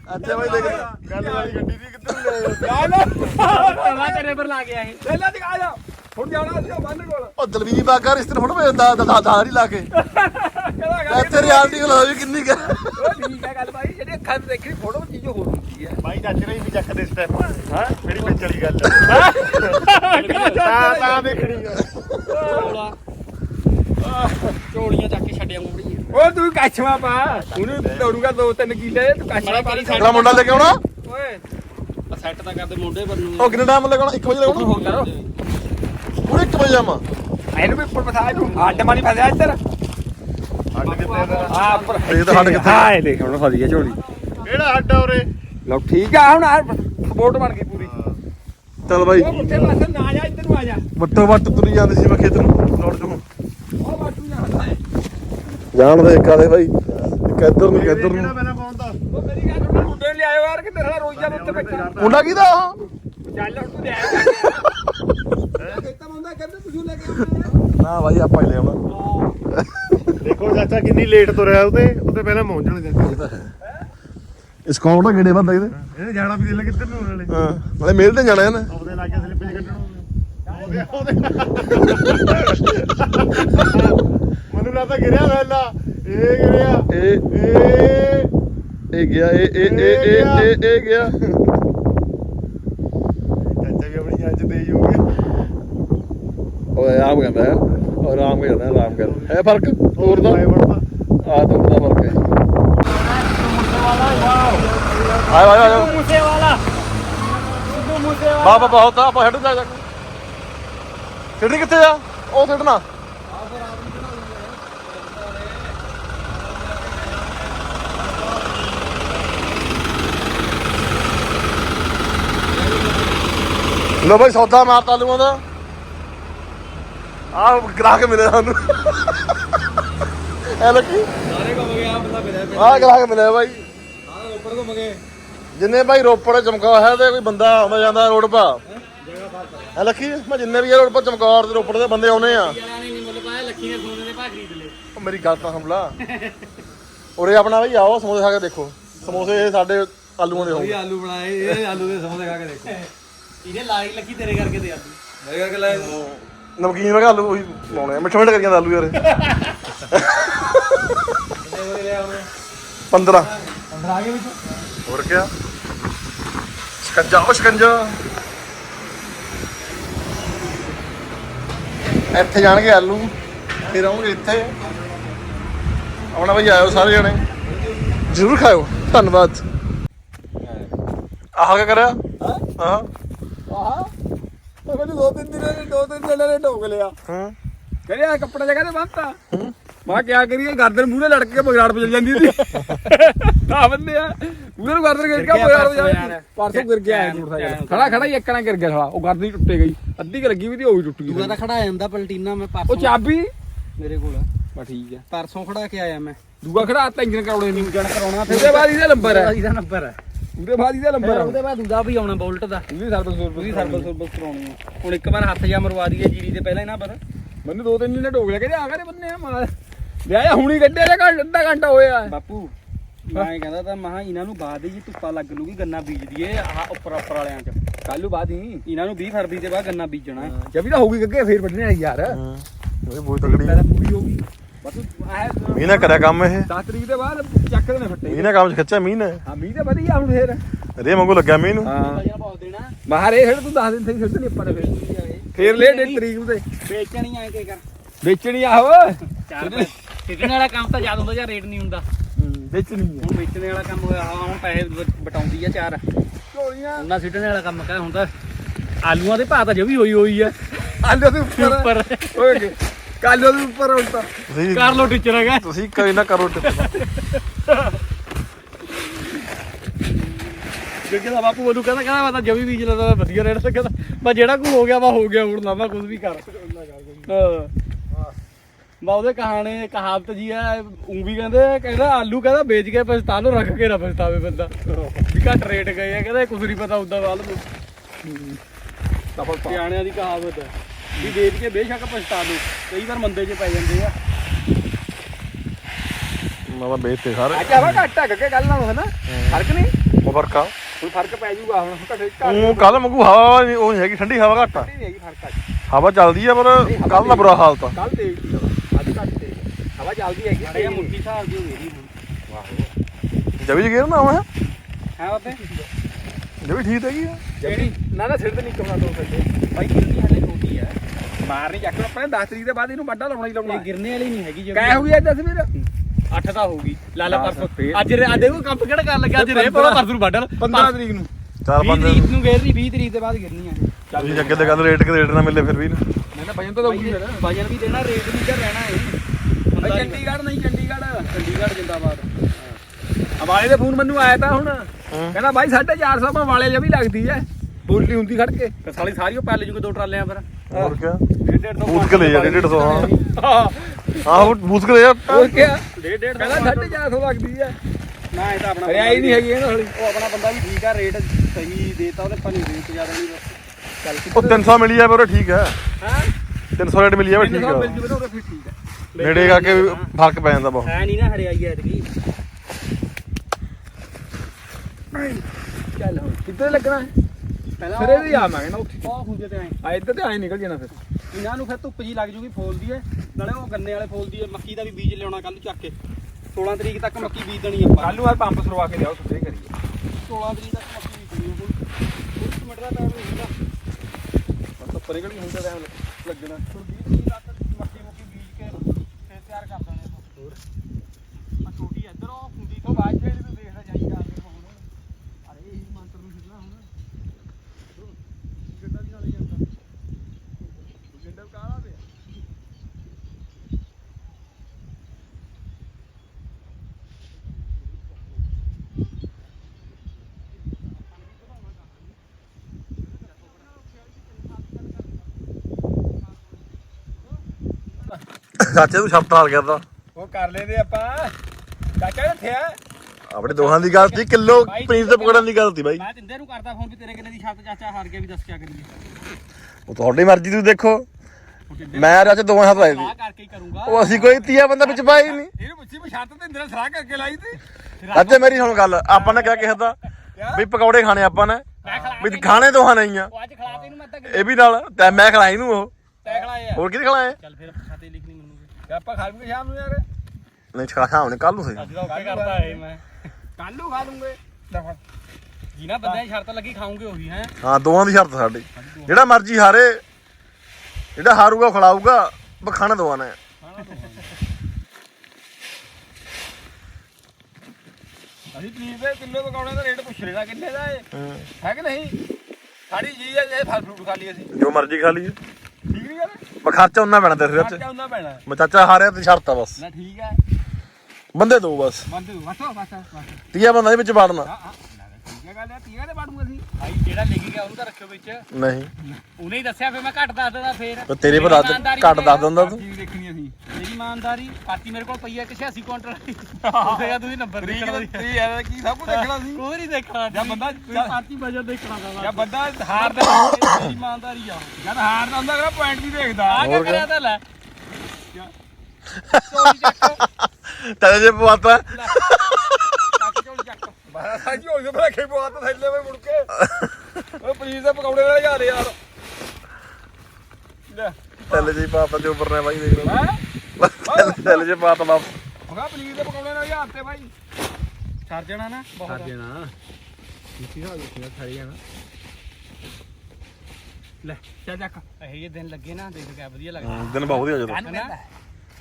ਅੱਛਾ ਬਾਈ ਦੇਖ। ਗੱਲ ਵਾਲੀ ਗੱਡੀ ਦੀ ਕਿੱਧਰ
ਨਵਾਂ ਤੇਰੇ ਪਰ ਲਾ ਗਿਆ ਇਹ
ਪਹਿਲਾਂ ਦੀ ਆ ਜਾ। ਹੁਣ ਜਾਣਾ ਸੀ ਬੰਨ ਕੋਲ।
ਉਹ ਦਲਵੀਰ ਬਾਗਾ ਰਿਸ਼ਤੇ ਫੋਟੋ ਭੇਜਦਾ ਦਾ ਦਾੜੀ ਲਾ ਕੇ।
ਕਹਿੰਦਾ
ਇੱਥੇ ਰਿਆਲਟੀ ਕੋਲ ਹੋਈ? ਕਿੰਨੀ ਗਾ
ਉਹ ਠੀਕ ਹੈ ਗੱਲ ਭਾਈ ਜਿਹੜੀ ਅੱਖਾਂ ਤੇ ਦੇਖਣੀ ਫੋਟੋ ਵਿੱਚ ਚੀਜ਼ ਹੋਰ ਹੁੰਦੀ ਹੈ।
ਬਾਈ ਚਾਚੇ ਨੇ ਵੀ ਚੱਕਦੇ ਸਟੈਪ ਹਾਂ। ਕਿਹੜੀ ਵਿੱਚ ਵਾਲੀ ਗੱਲ ਤਾਂ ਤਾਂ ਦੇਖਣੀ ਆ
ਝੋਲੀਆਂ ਚੱਕ ਕੇ ਛੱਡਿਆ
ਉਹ ਤੂੰ ਕੱਛਵਾ ਪਾ। ਉਹਨੂੰ ਤੋੜੂਗਾ ਦੋ ਤਿੰਨ ਕਿਲੇ ਤੂੰ ਕੱਛਵਾ ਪਾ।
ਕਿਹੜਾ ਮੁੰਡਾ ਲੈ ਕੇ ਆਉਣਾ?
ਓਏ।
ਸੈੱਟ ਤਾਂ ਕਰਦੇ ਮੁੰਡੇ ਪਰ ਨੂੰ।
ਉਹ ਕਿੰਨੇ ਟਾਈਮ ਲੱਗਣਾ 1 ਵਜੇ ਲੱਗਣਾ
ਹੋ ਗਿਆ
ਪੂਰੇ 1 ਵਜੇ ਜਾਵਾਂ।
ਇਹਨੂੰ ਵੀ ਉੱਪਰ ਬਸਾ ਤੂੰ ਹੱਡ ਮਾਰੀ ਫਸਿਆ ਇੱਧਰ।
ਹੱਡ ਕਿੱਥੇ
ਆ ਉੱਪਰ।
ਇਹ ਤਾਂ ਹੱਡ ਕਿੱਥੇ?
ਹਾਂ ਇਹ ਦੇਖ ਹੁਣ ਫਸੀ ਹੈ ਝੋਲੀ।
ਕਿਹੜਾ ਹੱਡ ਆ ਉਰੇ?
ਲਓ ਠੀਕ ਆ ਹੁਣ ਸਪੋਰਟ ਬਣ ਗਈ ਪੂਰੀ।
ਚੱਲ ਬਾਈ।
ਮੁੱਠੇ ਪਾਸੇ ਨਾ ਆ ਜਾ ਇੱਧਰ ਨੂੰ ਆ ਜਾ।
ਵੱਟੋ ਵੱਟ ਤੁਰੀ ਜਾਂਦੀ ਸੀ ਮੈਂ ਖੇਤ ਨੂੰ ਲੋੜ ਜੂ
ਉਹ ਬਾਟੂ ਜਾ
ਜਾਣ ਦੇ ਇੱਕ ਆਲੇ ਬਾਈ ਇੱਕ ਇੱਧਰ ਨੂੰ ਇੱਕ ਇੱਧਰ ਨੂੰ।
ਉਹ ਮੇਰੀ ਗੱਲ ਸੁਣ ਮੁੰਡੇ ਨੂੰ ਲਿਆਇਓ ਯਾਰ ਕਿ ਤੇਰਾ ਰੋਈ ਜਾ ਉੱਤੇ ਬੈਠਾ
ਮੁੰਡਾ ਕਿਹਦਾ ਆ
ਚੱਲ ਹੁਣ ਤੂੰ ਲਿਆਇਆ ਕਿੱਤਾ ਬੰਦਾ ਕਹਿੰਦਾ ਤੁਸੀਂ ਲੈ ਕੇ ਆਉਣਾ
ਨਾ ਬਾਈ ਆਪਾਂ ਹੀ ਲੈ ਆਉਣਾ। ਦੇਖੋ ਚਾਚਾ ਕਿੰਨੀ ਲੇਟ ਤੁਰਿਆ ਉਹਦੇ ਉਹਦੇ ਪਹਿਲਾਂ ਪਹੁੰਚਣ ਤਾਂ ਹੈ। ਇਸ ਕੌਣ ਦਾ ਗੇੜੇ ਬੰਦਾ ਇਹਦੇ? ਇਹਨੇ ਜਾਣਾ ਵੀ ਦੇ ਕਿੱਧਰ ਨੂੰ ਨਾਲੇ ਹਾਂ ਨਾਲੇ ਮੇਲ ਤੇ ਜਾਣਾ ਇਹਨੇ। ਉਹਦੇ ਲਾਗੇ ਸਲਿੱਪ ਕੱਢਣਾ ਮੈਨੂੰ ਲੱਗਦਾ ਗਿਰਿਆ ਵੈਲਾ ਇਹ ਗਿਰਿਆ। ਇਹ ਇਹ ਇਹ ਗਿਆ ਇਹ ਇਹ ਇਹ ਇਹ ਇਹ ਇਹ ਗਿਆ। ਚਾਚਾ ਵੀ ਆਪਣੀ ਜਾਂਚ ਦੇ ਹੋ ਗਿਆ। ਓਏ ਆਰਾਮ ਕਰਦਾ ਹੈ। ਆਰਾਮ ਕਰਦਾ ਆਰਾਮ ਕਰ ਹੈ। ਫ਼ਰਕ? ਹੋਰ ਦਾ ਆ ਤੋਂ ਦਾ ਫ਼ਰਕ ਹੈ। ਆਏ ਆਏ ਆਏ
ਮੂਸੇ ਵਾਲਾ ਸਿੱਧੂ ਮੂਸੇ ਵਾਲਾ
ਬਾਬਾ ਬਹੁਤ ਆ ਆਪਾਂ ਛੱਡ ਜਾ ਜਾ ਛੱਡਣੀ ਕਿੱਥੇ ਆ? ਉਹ ਛੱਡਣਾ ਲੋ ਭਾਈ ਸੌਦਾ ਮਾਰਤਾ ਲੂਆਂ ਦਾ। ਆ ਗ੍ਰਾਹਕ ਮਿਲੇ ਸਾਨੂੰ। ਐ ਲੱਗੀ
ਸਾਰੇ ਘੁੰਮ ਗਿਆ ਬੰਦਾ ਮਿਲਿਆ
ਆਹ ਗਲਾਕ ਮਿਲਿਆ ਬਾਈ।
ਹਾਂ ਉੱਪਰ ਘੁੰਮ ਗਏ।
ਜਿੰਨੇ ਬਾਈ ਰੋਪੜ ਚਮਕਾ ਹੈ ਤੇ ਕੋਈ ਬੰਦਾ ਆਉਂਦਾ ਜਾਂਦਾ ਰੋਡ ਪਾ। ਐ ਲੱਕੀ ਮੈਂ ਜਿੰਨੇ ਵੀ ਰੋਡ ਪਾ ਚਮਕੌਰ ਤੇ ਰੋਪੜ ਦੇ ਬੰਦੇ ਆਉਨੇ ਆ।
ਯਾਰਾਂ ਨੇ ਨਹੀਂ ਮੁੱਲ ਪਾਇਆ ਲੱਖੀ ਨੇ ਸੋਨੇ ਦੇ ਭਾਅ ਖਰੀਦ ਲਏ।
ਉਹ ਮੇਰੀ ਗੱਲ ਤਾਂ ਹਮਲਾ ਉਰੇ ਆਪਣਾ ਬਈ ਆਓ ਸਮੋਸੇ ਖਾ ਕੇ ਦੇਖੋ। ਸਮੋਸੇ ਸਾਡੇ ਆਲੂਆਂ ਦੇ ਹੋਣਗੇ।
ਆਲੂ ਬਣਾਏ ਇਹ ਆਲੂ ਦੇ ਸਮੋਸੇ ਖਾ ਕੇ ਦੇਖੋ। ਇਹਨੇ ਲਾਈ ਲੱਗੀ ਤੇਰੇ ਕਰਕੇ ਤੇ ਆਲੂ ਮੇਰੇ ਕਰਕੇ ਲਾਏ
ਨਮਕੀਨ ਵਗਾ ਆਲੂ ਉਹੀ ਲਾਉਣੇ ਆ। ਮਿੱਠੇ ਮਿੱਠੇ ਕਰੀਆਂ ਆਲੂ ਯਾਰ
ਕਿੰਨੇ ਲਿਆ ਉਹਨੇ
15
15 ਆ ਗਏ ਵਿੱਚ।
ਹੋਰ ਕਿਆ? ਸਕੰਜਾ ਉਹ ਸਕੰਜਾ। ਇੱਥੇ ਜਾਣਗੇ ਆਲੂ। ਫਿਰ ਆਉਂਗੇ ਇੱਥੇ। ਆਉਣਾ ਬਈ ਆਇਓ ਸਾਰੇ ਜਣੇ। ਜ਼ਰੂਰ ਖਾਓ ਧੰਨਵਾਦ। ਆਹ ਕੀ ਕਰਿਆ? ਹਾਂ?
ਆਹਾ। ਉਹ ਮੈਨੂੰ ਦੋ ਤਿੰਨ ਦਿਨਾਂ ਨੇ ਦੋ ਤਿੰਨ ਦਿਨਾਂ ਨੇ ਢੋਕ ਲਿਆ।
ਹਾਂ।
ਕਹਿੰਦੇ ਆ ਕੱਪੜਾ ਜਗ੍ਹਾ ਤੇ ਬੰਨਤਾ। ਮੈਂ ਕਿਆ ਕਰੀਏ? ਗਰਦਨ ਮੂਹਰੇ ਲੜ ਕੇ ਬਗਾੜ ਪਜਲ ਜਾਂਦੀ ਸੀ ਆ ਬੰਦੇ ਆ। ਮੂਹਰੇ ਨੂੰ ਗਰਦਨ ਗਿਰ ਗਿਆ ਬਗਾੜ ਪਜਲ ਜਾਂਦੀ ਪਰਸੋਂ ਗਿਰ ਗਿਆ ਐ ਮੋਟਰਸਾਈਕਲ। ਖੜਾ ਖੜਾ ਹੀ ਇੱਕ ਨਾਲ ਗਿਰ ਗਿਆ ਸਾਲਾ। ਉਹ ਗਰਦਨ ਹੀ ਟੁੱਟੇ ਗਈ। ਅੱਧੀ ਕ ਲੱਗੀ ਵੀ ਤੇ ਉਹ ਵੀ ਟੁੱਟ ਗਈ।
ਦੂਆ ਤਾਂ ਖੜਾ ਜਾਂਦਾ ਪਲਟੀਨਾ ਮੈਂ
ਉਹ
ਪਰਸੋਂ
ਚਾਬੀ?
ਮੇਰੇ ਕੋਲ। ਆ
ਬਾ ਠੀਕ ਆ।
ਪਰਸੋਂ ਖੜਾ ਕੇ ਆਇਆ ਮੈਂ।
ਦੂਆ ਖੜਾ ਤਾਂ ਇੰਜਨ ਕਰਾਉਣੇ ਨੂੰ।
ਇੰਜਣ ਕਰਾਉਣਾ
ਉਹਦੇ ਬਾਅਦ ਇਹਦਾ ਨੰਬਰ ਹੈ।
ਇਹਦਾ ਨੰਬਰ ਹੈ।
ਉਹਦੇ ਬਾਅਦ ਇਹਦਾ ਨੰਬਰ
ਫਿਰ
ਹੈ
ਉਹਦੇ ਬਾਅਦ ਦੂਜਾ ਵੀ ਆਉਣਾ ਬੋਲਟ ਦਾ।
ਉਹਦੀ ਸਰਵਿਸ
ਉਹਦੀ ਸਰਵਿਸ ਸਰਵਿਸ ਕਰਾਉਣੀ ਆ। ਹੁਣ ਇੱਕ ਵਾਰ ਹੱਥ ਜਾ ਮਰਵਾ ਦਈਏ ਜੀਰੀ ਦੇ ਪਹਿਲਾਂ ਇਹਨਾਂ ਪਰ
ਮੈਨੂੰ ਦੋ ਤਿੰਨ ਦਿਨ ਢੋਕ ਲਿਆ ਕਹਿੰਦੇ ਆ ਕਰੇ ਬੰਦੇ ਆ ਮਾਰ। ਵਿਆਹ ਹੁਣੀ ਗੱਡੇ ਦੇ ਘੰਟਾ ਅੱਧਾ ਘੰਟਾ ਹੋਇਆ
ਬਾਪੂ ਮੈਂ ਕਹਿੰਦਾ ਤਾਂ ਮਹਾ ਇਹਨਾਂ ਨੂੰ ਬਾਅਦ ਹੀ ਧੁੱਪਾ ਲੱਗ ਲੂਗੀ ਗੰਨਾ ਬੀਜ ਦਈਏ ਆਹ ਉੱਪਰ ਉੱਪਰ ਵਾਲਿਆਂ ਚ।
ਕੱਲ ਨੂੰ ਬਾਅਦ ਹੀ।
ਇਹਨਾਂ ਨੂੰ 20 ਫਰਵਰੀ ਦੇ ਬਾਅਦ ਗੰਨਾ ਬੀਜਣਾ ਹੈ।
ਜਬੀ ਤਾਂ ਹੋਊਗੀ ਗੱਗੇ ਫੇਰ ਵੱਢਣੇ ਆ ਯਾਰ।
ਇਹ ਬਹੁਤ ਤਗੜੀ
ਪਹਿਲਾਂ ਪੂਰੀ ਹੋਊਗੀ ਬਸ ਆਹ
ਮੀਂਹ ਨੇ ਕਰਿਆ ਕੰਮ ਇਹ।
10 ਤਰੀਕ ਦੇ ਬਾਅਦ ਚੱਕ ਦੇਣੇ ਫੱਟੇ।
ਮੀਂਹ ਨੇ ਕੰਮ ਚ ਖਿੱਚਿਆ ਮੀਂਹ ਨੇ।
ਹਾਂ ਮੀਂਹ ਤੇ ਵਧੀਆ ਹੁਣ ਫੇਰ।
ਰੇ ਵਾਂਗੂ ਲੱਗਿਆ ਮੀਂਹ ਨੂੰ।
ਹਾਂ।
ਜਾਂ ਬਹੁਤ ਦੇਣਾ
ਬਾਹਰ ਇਹ ਖੇਡ ਤੂੰ 10 ਦਿਨ થઈ ਖੇਡਣੀ ਆਪਾਂ ਨੇ ਫੇਰ। ਫੇਰ ਲੈ ਡੇ ਤਰੀਕ ਨੂੰ ਤੇ।
ਵੇਚਣੀ ਆਏ ਕੇ ਕਰ।
ਵੇਚਣੀ ਆਹੋ
ਚਾਰ ਸਿੱਟਣ ਵਾਲਾ ਕੰਮ ਤਾਂ ਜ਼ਿਆਦਾ ਹੁੰਦਾ ਜਾਂ ਰੇਟ ਨਹੀਂ ਹੁੰਦਾ?
ਵੇਚਣੀ ਆ।
ਹੁਣ ਵੇਚਣੇ ਵਾਲਾ ਕੰਮ ਹੋਇਆ ਹਾਂ ਹੁਣ ਪੈਸੇ ਬਟਾਉਂਦੀ ਆ ਚਾਰ।
ਝੋਲੀਆਂ।
ਉਹਨਾਂ ਸਿੱਟਣ ਵਾਲਾ ਕੰਮ ਕਾ ਹੁੰਦਾ? ਆਲੂਆਂ ਦੇ ਭਾਅ ਤਾਂ ਜੋ ਵੀ ਹੋਈ ਹੋਈ ਆ।
ਆਲੂ ਦੇ ਉੱਪਰ।
ਉੱਪਰ।
ਓਏ ਕਾਲੂ ਦੇ ਉੱਪਰ
ਤੁਸੀਂ
ਕਰ ਲੋ ਟੀਚਰ ਹੈਗਾ।
ਤੁਸੀਂ ਕੋਈ ਨਾ ਕਰੋ ਟਿੱਪ
ਕਿਉਂਕਿ ਦਾ ਬਾਪੂ ਉਹਨੂੰ ਕਹਿੰਦਾ ਕਹਿੰਦਾ ਮੈਂ ਤਾਂ ਜਵੀ ਬੀਜ ਲੈਂਦਾ ਤਾਂ ਵਧੀਆ ਰਹਿਣਾ। ਕਹਿੰਦਾ ਮੈਂ ਜਿਹੜਾ ਕੁ ਹੋ ਗਿਆ ਵਾ ਹੋ ਗਿਆ ਹੁਣ ਨਾ ਮੈਂ ਕੁਝ ਵੀ ਕਰ। ਹਾਂ। ਬਾ ਉਹਦੇ ਕਹਾਣੇ ਕਹਾਵਤ ਜੀ ਆ ਉਹ ਵੀ ਕਹਿੰਦੇ ਕਹਿੰਦਾ ਆਲੂ ਕਹਿੰਦਾ ਵੇਚ ਕੇ ਪਛਤਾ ਲੋ ਰੱਖ ਕੇ ਨਾ ਪਛਤਾਵੇ ਬੰਦਾ। ਵੀ ਘੱਟ ਰੇਟ ਗਏ ਆ ਕਹਿੰਦਾ ਕੁਝ ਨਹੀਂ ਪਤਾ ਉਦਾਂ ਵੱਲ ਨੂੰ।
ਸਫਲ ਪਾ
ਸਿਆਣਿਆਂ ਦੀ ਕਹਾਵਤ ਹੈ। ਵੀ ਵੇਚ ਕੇ ਬੇਸ਼ੱਕ ਪਛਤਾ ਲੋ ਕਈ ਵਾਰ ਮੰਦੇ 'ਚ ਪੈ ਜਾਂਦੇ ਆ।
ਮੈਂ ਤਾਂ ਵੇਚਤੇ ਸਾਰੇ।
ਅੱਜ ਆਵਾ ਘੱਟ ਆ ਕੇ ਗੱਲ ਨਾਲ ਹੈ। ਨਾ ਫ਼ਰਕ ਨਹੀਂ?
ਉਹ ਫ਼ਰਕ ਆ।
ਕੋਈ ਫ਼ਰਕ ਪੈ ਜਾਊਗਾ ਹੁਣ ਘੱਟ ਘੱਟ
ਉਹ ਕੱਲ ਵਾਂਗੂ ਹਵਾ ਨੀ- ਉਹ ਨੀ ਹੈਗੀ ਠੰਡੀ ਹਵਾ ਘੱਟ ਆ।
ਨਹੀਂ ਹੈਗੀ ਫ਼ਰਕ ਅੱਜ
ਹਵਾ ਚੱਲਦੀ ਆ ਪਰ ਕੱਲ ਦਾ ਬੁਰਾ ਹਾਲ ਤਾਂ।
ਕੱਲ ਤੇਜ਼ ਸੀ ਹਵਾ, ਅੱਜ ਘੱਟ ਤੇਜ਼ ਆ। ਹਵਾ ਚੱਲਦੀ ਹੈਗੀ
ਇਹ ਮੁੱਠੀ ਹਿਸਾਬ ਦੀ ਹੋ ਗਈ ਹੁਣ।
ਜਵੀ ਜਗੇਰ ਨਾ ਆਵਾਂ।
ਹੈ ਬਾਪੇ
ਜਵੀ ਠੀਕ ਹੈਗੀ ਆ।
ਜਿਹੜੀ ਨਾ ਨਾ ਸਿਰ ਤੇ ਨਹੀਂ ਕਮਣਾ ਤੋਂ ਫਿਰਦੇ
ਭਾਈ ਗਿਰਨੀ ਹਲੇ ਛੋਟੀ ਹੈ
ਨਹੀਂ ਚੱਕ ਆਪਣੇ 10 ਤਰੀਕ ਦੇ ਬਾਅਦ ਇਹਨੂੰ ਵੱਡਾ ਲਾਉਣਾ ਹੀ ਲਾਉਣਾ।
ਇਹ ਗਿਰਨੇ ਵਾਲੀ ਨਹੀਂ ਹੈਗੀ ਜਿਵੇਂ
ਕਹਿ ਹੋਈ ਐ ਤਸਵੀਰ
8 ਤਾਂ ਹੋਊਗੀ। ਲਾਲਾ
ਹਾਂ,
ਪਰਸੋਂ। ਅੱਜ ਅੱਜ ਉਹ ਕੰਮ ਕਿਹੜਾ ਕਰਨ ਲੱਗਾ ਅੱਜ ਰੇ ਪਰੋਂ ਪਰਸੋਂ ਨੂੰ ਵੱਢਣ।
15 ਤਰੀਕ ਨੂੰ।
ਚਾਰ
20
ਪੰਜ
ਤਰੀਕ ਨੂੰ ਗੇਰਨੀ 20 ਤਰੀਕ ਦੇ ਬਾਅਦ ਗਿਰਨੀ ਆ
ਤੁਸੀਂ ਅੱਗੇ ਤੇ ਗੱਲ ਰੇਟ ਕਿ ਰੇਟ ਨਾ ਮਿਲੇ ਫਿਰ ਵੀ
ਮੈਂ ਤਾਂ ਵਜਨ ਤਾਂ ਦਊਗੀ ਫਿਰ।
ਵਜਨ ਵੀ ਦੇਣਾ ਰੇਟ ਵੀ ਕਰ ਰਹਿਣਾ ਹੈ
ਚੰਡੀਗੜ੍ਹ ਨਹੀਂ ਚੰਡੀਗੜ੍ਹ। ਚੰਡੀਗੜ੍ਹ ਜਿੰਦਾਬਾਦ। ਹਵਾਲੇ ਦੇ ਫੋਨ ਮੈਨੂੰ ਆਇਆ ਤਾਂ ਹੁਣ। ਕਹਿੰਦਾ ਭਾਈ 450 ਮੈਂ ਵਾਲੇ ਜਿਹਾ ਵੀ ਲੱਗਦੀ ਐ। ਬੋਲੀ ਹੁੰਦੀ ਖੜ ਕੇ
ਤੇ ਸਾਲੀ ਸਾਰੀ ਉਹ ਪੈਲੇ ਜੂਗੇ ਦੋ ਟਰਾਲਿਆਂ ਪਰ।
ਹੋਰ ਕਿਆ?
ਡੇਢ ਡੇਢ ਤੋਂ
ਬੂਥ ਕੇ ਲੈ ਜਾ ਡੇਢ ਸੌ ਹਾਂ।
ਹਾਂ।
ਆਹ ਬੂਥ ਕੇ ਲੈ ਜਾ
ਹੋਰ ਕੀ
ਡੇਢ ਡੇਢ
ਕਹਿੰਦਾ 450 ਲੱਗਦੀ ਐ
ਨਾ ਇਹ ਤਾਂ ਆਪਣਾ
ਰਿਆਈ ਨਹੀਂ ਹੈਗੀ ਇਹਨਾਂ ਹਲੀ
ਉਹ ਆਪਣਾ ਬੰਦਾ ਵੀ ਠੀਕ ਆ ਰੇਟ ਸਹੀ ਦੇਤਾ ਉਹਨੇ ਪਾਣੀ ਰੇਟ ਜ਼ਿਆਦਾ ਨਹੀਂ ਬਸ ਚੱਲ
ਉਹ 300 ਮਿਲੀ ਆ ਪਰ ਉਹ ਠੀਕ ਹੈ?
ਹਾਂ
300 ਰੇਟ ਮਿਲੀ ਆ ਠੀਕ
ਮਿਲ
ਆ
ਜੂਵੇ ਤਾਂ ਉਹ ਫਿਰ ਠੀਕ ਐ
ਨੇੜੇ ਕਰਕੇ ਫ਼ਰਕ ਪੈ ਜਾਂਦਾ ਬਹੁਤ।
ਹੈ ਨਹੀਂ ਨਾ ਹਰਿਆਈ ਐਤਕੀ।
ਚੱਲ ਹੁਣ। ਕਿੱਥੇ ਲੱਗਣਾ? ਹੈ
ਪਹਿਲਾਂ
ਸਿਰੇ ਵੀ ਆਵਾਂਗੇ ਨਾ ਉੱਥੇ।
ਉਹ ਹੁੰਦੇ ਤੇ
ਆ ਇੱਧਰ ਤੇ ਆਏ ਨਿਕਲ ਜਾਣਾ ਫਿਰ।
ਇਹਨਾਂ ਨੂੰ ਫਿਰ ਧੁੱਪ ਜੀ ਲੱਗ ਜੂਗੀ ਫੋਲਦੀ ਐ ਨਾਲੇ ਉਹ ਗੰਨੇ ਵਾਲੇ ਫੋਲਦੀ ਐ ਮੱਕੀ ਦਾ ਵੀ ਬੀਜ ਲਿਆਉਣਾ ਕੱਲ ਚੱਕ ਕੇ। 16 ਤਰੀਕ ਤੱਕ ਮੱਕੀ ਬੀਜ ਦੇਣੀ ਆਪਾਂ।
ਕੱਲ ਨੂੰ ਆ ਪੰਪ ਸਰਵਾ ਕੇ ਲਿਆਓ ਸੁੱਤੇ ਕਰੀਏ।
16 ਤਰੀਕ ਤੱਕ ਮੱਕੀ ਬੀਜ ਦੇਣੀ ਹੁਣ ਕੁਝ ਮਿੰਟ ਦਾ ਟਾਈਮ ਨਹੀਂ ਹੁੰਦਾ।
ਬਸ ਉੱਪਰ ਨਿਕਲ ਹੁੰਦਾ ਟਾਈਮ ਲੱਗਣਾ।
ਫਿਰ 20 ਤਰੀਕ ਤੱਕ ਮੱਕੀ ਮੁੱਕੀ ਬੀਜ ਕੇ ਫਿਰ ਤਿਆਰ ਕਰ ਦੇਣੇ ਆਪਾਂ। ਹੋਰ? ਆ ਛੋਟੀ ਇੱਧਰ ਉਹ ਹੁੰਦੀ
ਉਹ ਬਾਅਦ ਚ ਤੂੰ ਦੇਖਦਾ ਜਾਈ ਜਾ ਕੇ ਹੁਣ
ਅਰੇ ਇਹ ਮੰਤਰ ਨੂੰ ਛੱਡਣਾ ਹੁਣ
ਗੱਡਾ ਵੀ ਨਾਲ ਜਾਂਦਾ ਗੱਡਾ ਕਾਲਾ ਪਿਆ
ਚਾਚੇ ਤੂੰ ਛੱਤ ਹਾਲ ਕਰਦਾ।
ਉਹ ਕਰ ਲੈਦੇ ਆਪਾਂ। ਚਾਚਾ ਕਿੱਥੇ ਆ?
ਆਪਣੇ ਦੋਹਾਂ ਦੀ ਗੱਲ ਸੀ ਕਿਲੋ ਪਨੀਰ ਤੇ ਪਕੜਨ ਦੀ ਗੱਲ ਸੀ ਬਾਈ।
ਮੈਂ ਤਿੰਦੇ ਨੂੰ ਕਰਦਾ ਫੋਨ ਵੀ ਤੇਰੇ ਕਿੰਨੇ ਦੀ ਸ਼ਰਤ ਚਾਚਾ ਹਾਰ ਗਿਆ ਵੀ ਦੱਸ ਕਿਆ ਕਰੀਏ।
ਉਹ ਤੁਹਾਡੀ ਮਰਜ਼ੀ ਤੁਸੀਂ ਦੇਖੋ। ਮੈਂ ਅੱਜ ਦੋਹਾਂ ਹੱਥ ਲਾਏ ਸੀ।
ਸਲਾਹ ਕਰਕੇ ਹੀ ਕਰੂੰਗਾ।
ਉਹ ਅਸੀਂ ਕੋਈ ਤੀਆ ਬੰਦਾ ਵਿੱਚ ਪਾਈ ਨਹੀਂ।
ਇਹਨੂੰ ਪੁੱਛੀ ਮੈਂ ਛੱਤ ਤੇ ਇੰਦਰਾ ਸਲਾਹ ਕਰਕੇ ਲਾਈ ਤੀ
ਅੱਛਾ ਮੇਰੀ ਸੁਣ ਗੱਲ ਆਪਾਂ ਨੇ ਕਿਹਾ ਕਿਹਾ ਤਾਂ ਵੀ ਪਕੌੜੇ ਖਾਣੇ ਆਪਾਂ ਨੇ
ਮੈਂ ਖਿਲਾ
ਵੀ ਖਾਣੇ ਦੋਹਾਂ ਨਹੀਂ ਆ।
ਉਹ ਅੱਜ ਖਿਲਾ ਤੈਨੂੰ ਮੈਂ ਤਾਂ
ਇਹ ਵੀ ਨਾਲ ਤੇ ਮੈਂ ਖਿਲਾਈ ਨੂੰ ਉਹ।
ਤੈ ਖਿਲਾਏ ਆ।
ਹੋਰ ਕਿਹਦੇ ਖਿਲਾਏ
ਚੱਲ ਫਿਰ।
ਤੇ ਆਪਾਂ ਖਾ ਲੂਗੇ ਸ਼ਾਮ ਨੂੰ ਯਾਰ।
ਨਹੀਂ ਖਾ ਖਾਣੇ ਕੱਲ ਨੂੰ ਸਹੀ
ਅੱਜ ਦਾ ਓਕੇ ਕਰਦਾ ਏ। ਮੈਂ।
ਕੱਲ ਨੂੰ ਖਾ ਲੂਗੇ।
ਜਿਨ੍ਹਾਂ ਬੰਦਿਆਂ ਦੀ ਸ਼ਰਤ ਲੱਗੀ ਖਾਉਂਗੇ ਉਹੀ ਹੈ।
ਹਾਂ ਦੋਵਾਂ ਦੀ ਸ਼ਰਤ ਸਾਡੀ। ਜਿਹੜਾ ਮਰਜ਼ੀ ਹਾਰੇ ਜਿਹੜਾ ਹਾਰੂਗਾ ਖਿਲਾਊਗਾ ਬਸ ਖਾਣੇ ਦੋਵਾਂ ਨੇ।
ਅਸੀਂ ਪਨੀਰ ਦੇ ਕਿਲੋ ਪਕਾਉਣੇ ਦਾ ਰੇਟ ਪੁੱਛ ਲੈਣਾ ਕਿੰਨੇ ਦਾ ਏ?
ਹੂੰ।
ਹੈ ਕਿ ਨਹੀਂ? ਸਾਡੀ ਚੀਜ਼ ਹੈ ਜੇ ਫਲ ਫਰੂਟ ਖਾ ਲਈ ਅਸੀਂ।
ਜੋ ਮਰਜ਼ੀ ਖਾ ਲਈਏ।
ਠੀਕ ਨਹੀਂ ਗੱਲ
ਖਰਚਾ ਉਹਨਾਂ ਪੈਣਾ ਤੇਰੇ ਵਿੱਚ।
ਖਰਚਾ ਉਹਨਾਂ ਪੈਣਾ।
ਮੈਂ ਚਾਚਾ ਹਾਰਿਆ ਤੇ ਸ਼ਰਤ ਆ ਬਸ।
ਨਾ ਠੀਕ ਹੈ।
ਬੰਦੇ ਦੋ ਬਸ।
ਬੰਦ ਵਸੋ ਬਸ ਬਸ
ਤੀਆ ਬੰਦਾ ਦੇ ਵਿੱਚ ਵੜਨਾ।
ਹੈ ਗੱਲ ਹੈ ਤੀਆਂ ਦੇ ਬਾੜੂਗਾ ਅਸੀਂ
ਭਾਈ ਜਿਹੜਾ ਲੈ ਕੇ ਗਿਆ ਉਹਨੂੰ ਤਾਂ ਰੱਖਿਓ ਵਿੱਚ।
ਨਹੀਂ।
ਉਹਨੇ ਹੀ ਦੱਸਿਆ ਫਿਰ ਮੈਂ ਘੱਟ ਦੱਸ ਦਿੰਦਾ ਫੇਰ।
ਤੇ ਤੇਰੇ ਪਰ ਦੱਸ ਘੱਟ ਦੱਸ ਦਿੰਦਾ ਤੂੰ।
ਚੀਜ਼ ਦੇਖਣੀ ਅਸੀਂ।
ਮੇਰੀ ਇਮਾਨਦਾਰੀ ਪਾਰਟੀ ਮੇਰੇ ਕੋਲ ਪਈ ਹੈ ਕਿ 86 ਕੁਇੰਟਲ ਦੀ ਉਸੇਗਾ ਤੁਸੀਂ ਨੰਬਰ ਦੇਖਣਾ
ਤੇ ਯਾਰ ਕੀ ਸਭ ਕੁਝ ਦੇਖਣਾ ਸੀ।
ਕੋਈ ਨਹੀਂ ਦੇਖਣਾ
ਜਾਂ ਬੰਦਾ
ਪਾਰਟੀ ਵਜਨ ਦੇਖਣਾ ਦਾ
ਜਾਂ ਬੰਦਾ ਹਾਰਦਾ
ਮੇਰੀ ਇਮਾਨਦਾਰੀ ਆ।
ਜਦ ਹਾਰਦਾ ਹੁੰਦਾ ਅਗਲਾ ਪੁਆਇੰਟ ਵੀ ਦੇਖਦਾ।
ਆ ਕੇ
ਹੋਰ।
ਕਰਿਆ ਤਾਂ ਲੈ। ਚੋਰੀ ਚੱਕ
ਤੇਰੇ ਜੇ ਪਵਾਤਾ
ਬਾਰਾ ਸਾਜੀ ਹੋ ਗਿਆ ਭਲਾ ਖੇ ਪਵਾ ਤਾਂ ਥੱਲੇ ਵੇ ਮੁੜ ਕੇ? ਉਹ ਪਨੀਰ ਦੇ ਪਕੌੜੇ ਨਾਲ ਯਾਰ ਯਾਰ। ਲੈ।
ਤੇਲੇ ਜੀ ਪਾਤਾ ਜੋ ਉੱਪਰ ਨੇ ਬਾਈ ਦੇਖ ਲਓ।
ਹੈ?
ਤੇਲੇ ਜੇ ਪਾਤਾ ਬਾਪ
ਮਗਾ ਪਨੀਰ ਦੇ ਪਕੌੜੇ ਨਾਲ ਯਾਰ ਤੇ ਭਾਈ
ਸਰ ਜਾਣਾ ਨਾ ਬਹੁਤ
ਦੇਣਾ
ਲੈ ਚੱਲ ਚੱਕ। ਇਹ ਜੇ ਦਿਨ ਲੱਗੇ ਨਾ ਦੇਖ ਕੇ ਵਧੀਆ ਲੱਗਦਾ।
ਦਿਨ ਬਹੁਤ ਵਧੀਆ ਜਦੋਂ।
ਹੈਨਾ?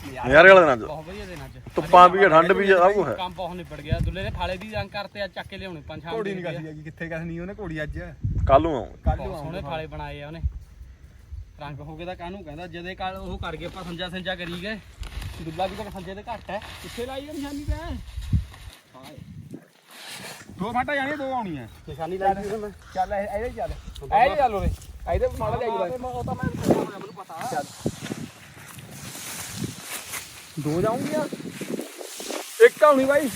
ਨਜ਼ਾਰੇ ਵਾਲੇ ਦਿਨ ਅੱਜ
ਬਹੁਤ ਵਧੀਆ ਦਿਨ ਅੱਜ
ਧੁੱਪਾਂ ਵੀ ਆ, ਠੰਡ ਵੀ ਆ, ਸਭ ਕੁਛ ਹੈ
ਕੰਮ ਬਹੁਤ ਨਿਬੜ ਗਿਆ। ਦੁੱਲੇ ਨੇ ਫਾਲੇ ਵੀ ਰੰਗ ਕਰਤੇ ਆ ਚੱਕ ਕੇ ਲਿਆਉਣੇ ਪੰਜ ਛਾਂ
ਘੋੜੀ ਨਹੀਂ ਕਸੀ ਹੈਗੀ ਕਿੱਥੇ ਕਸਣੀ ਉਹਨੇ ਘੋੜੀ ਅੱਜ?
ਕੱਲ ਨੂੰ ਆਉਂ
ਕੱਲ
ਬਹੁਤ ਸੋਹਣੇ ਫਾਲੇ ਬਣਾਏ ਆ ਉਹਨੇ। ਰੰਗ ਹੋ ਕੇ ਤਾਂ ਕਾਹਨੂੰ ਕਹਿੰਦਾ ਜਦੇ ਕੱਲ ਉਹ ਕਰ ਗਏ ਆਪਾਂ ਸੰਜਾ ਸੰਜਾ ਕਰੀ ਗਏ। ਦੁੱਲਾ ਵੀ ਤਾਂ ਸੰਜੇ ਦੇ ਘੱਟ ਹੈ।
ਕਿੱਥੇ ਲਾਈ ਹੈ ਨਿਸ਼ਾਨੀ ਤੇ ਦੋ ਫਾਟਾ ਜਾਣੀ ਦੋ ਆਉਣੀਆਂ।
ਨਿਸ਼ਾਨੀ ਲਾ ਦਿੱਤੀ ਮੈਂ
ਚੱਲ ਇਹ ਇਹਦੇ ਚੱਲ। ਇਹ ਚੱਲ ਉਹਦੇ ਇਹਦੇ ਮਾੜਾ ਜਾਈਦਾ
ਉਹ ਤਾਂ ਮੈਂ ਮੈਨੂੰ ਪਤਾ।
ਦੋ ਜਾਉਂਗੀਆਂ ਇੱਕ ਆਉਣੀ ਬਾਈ।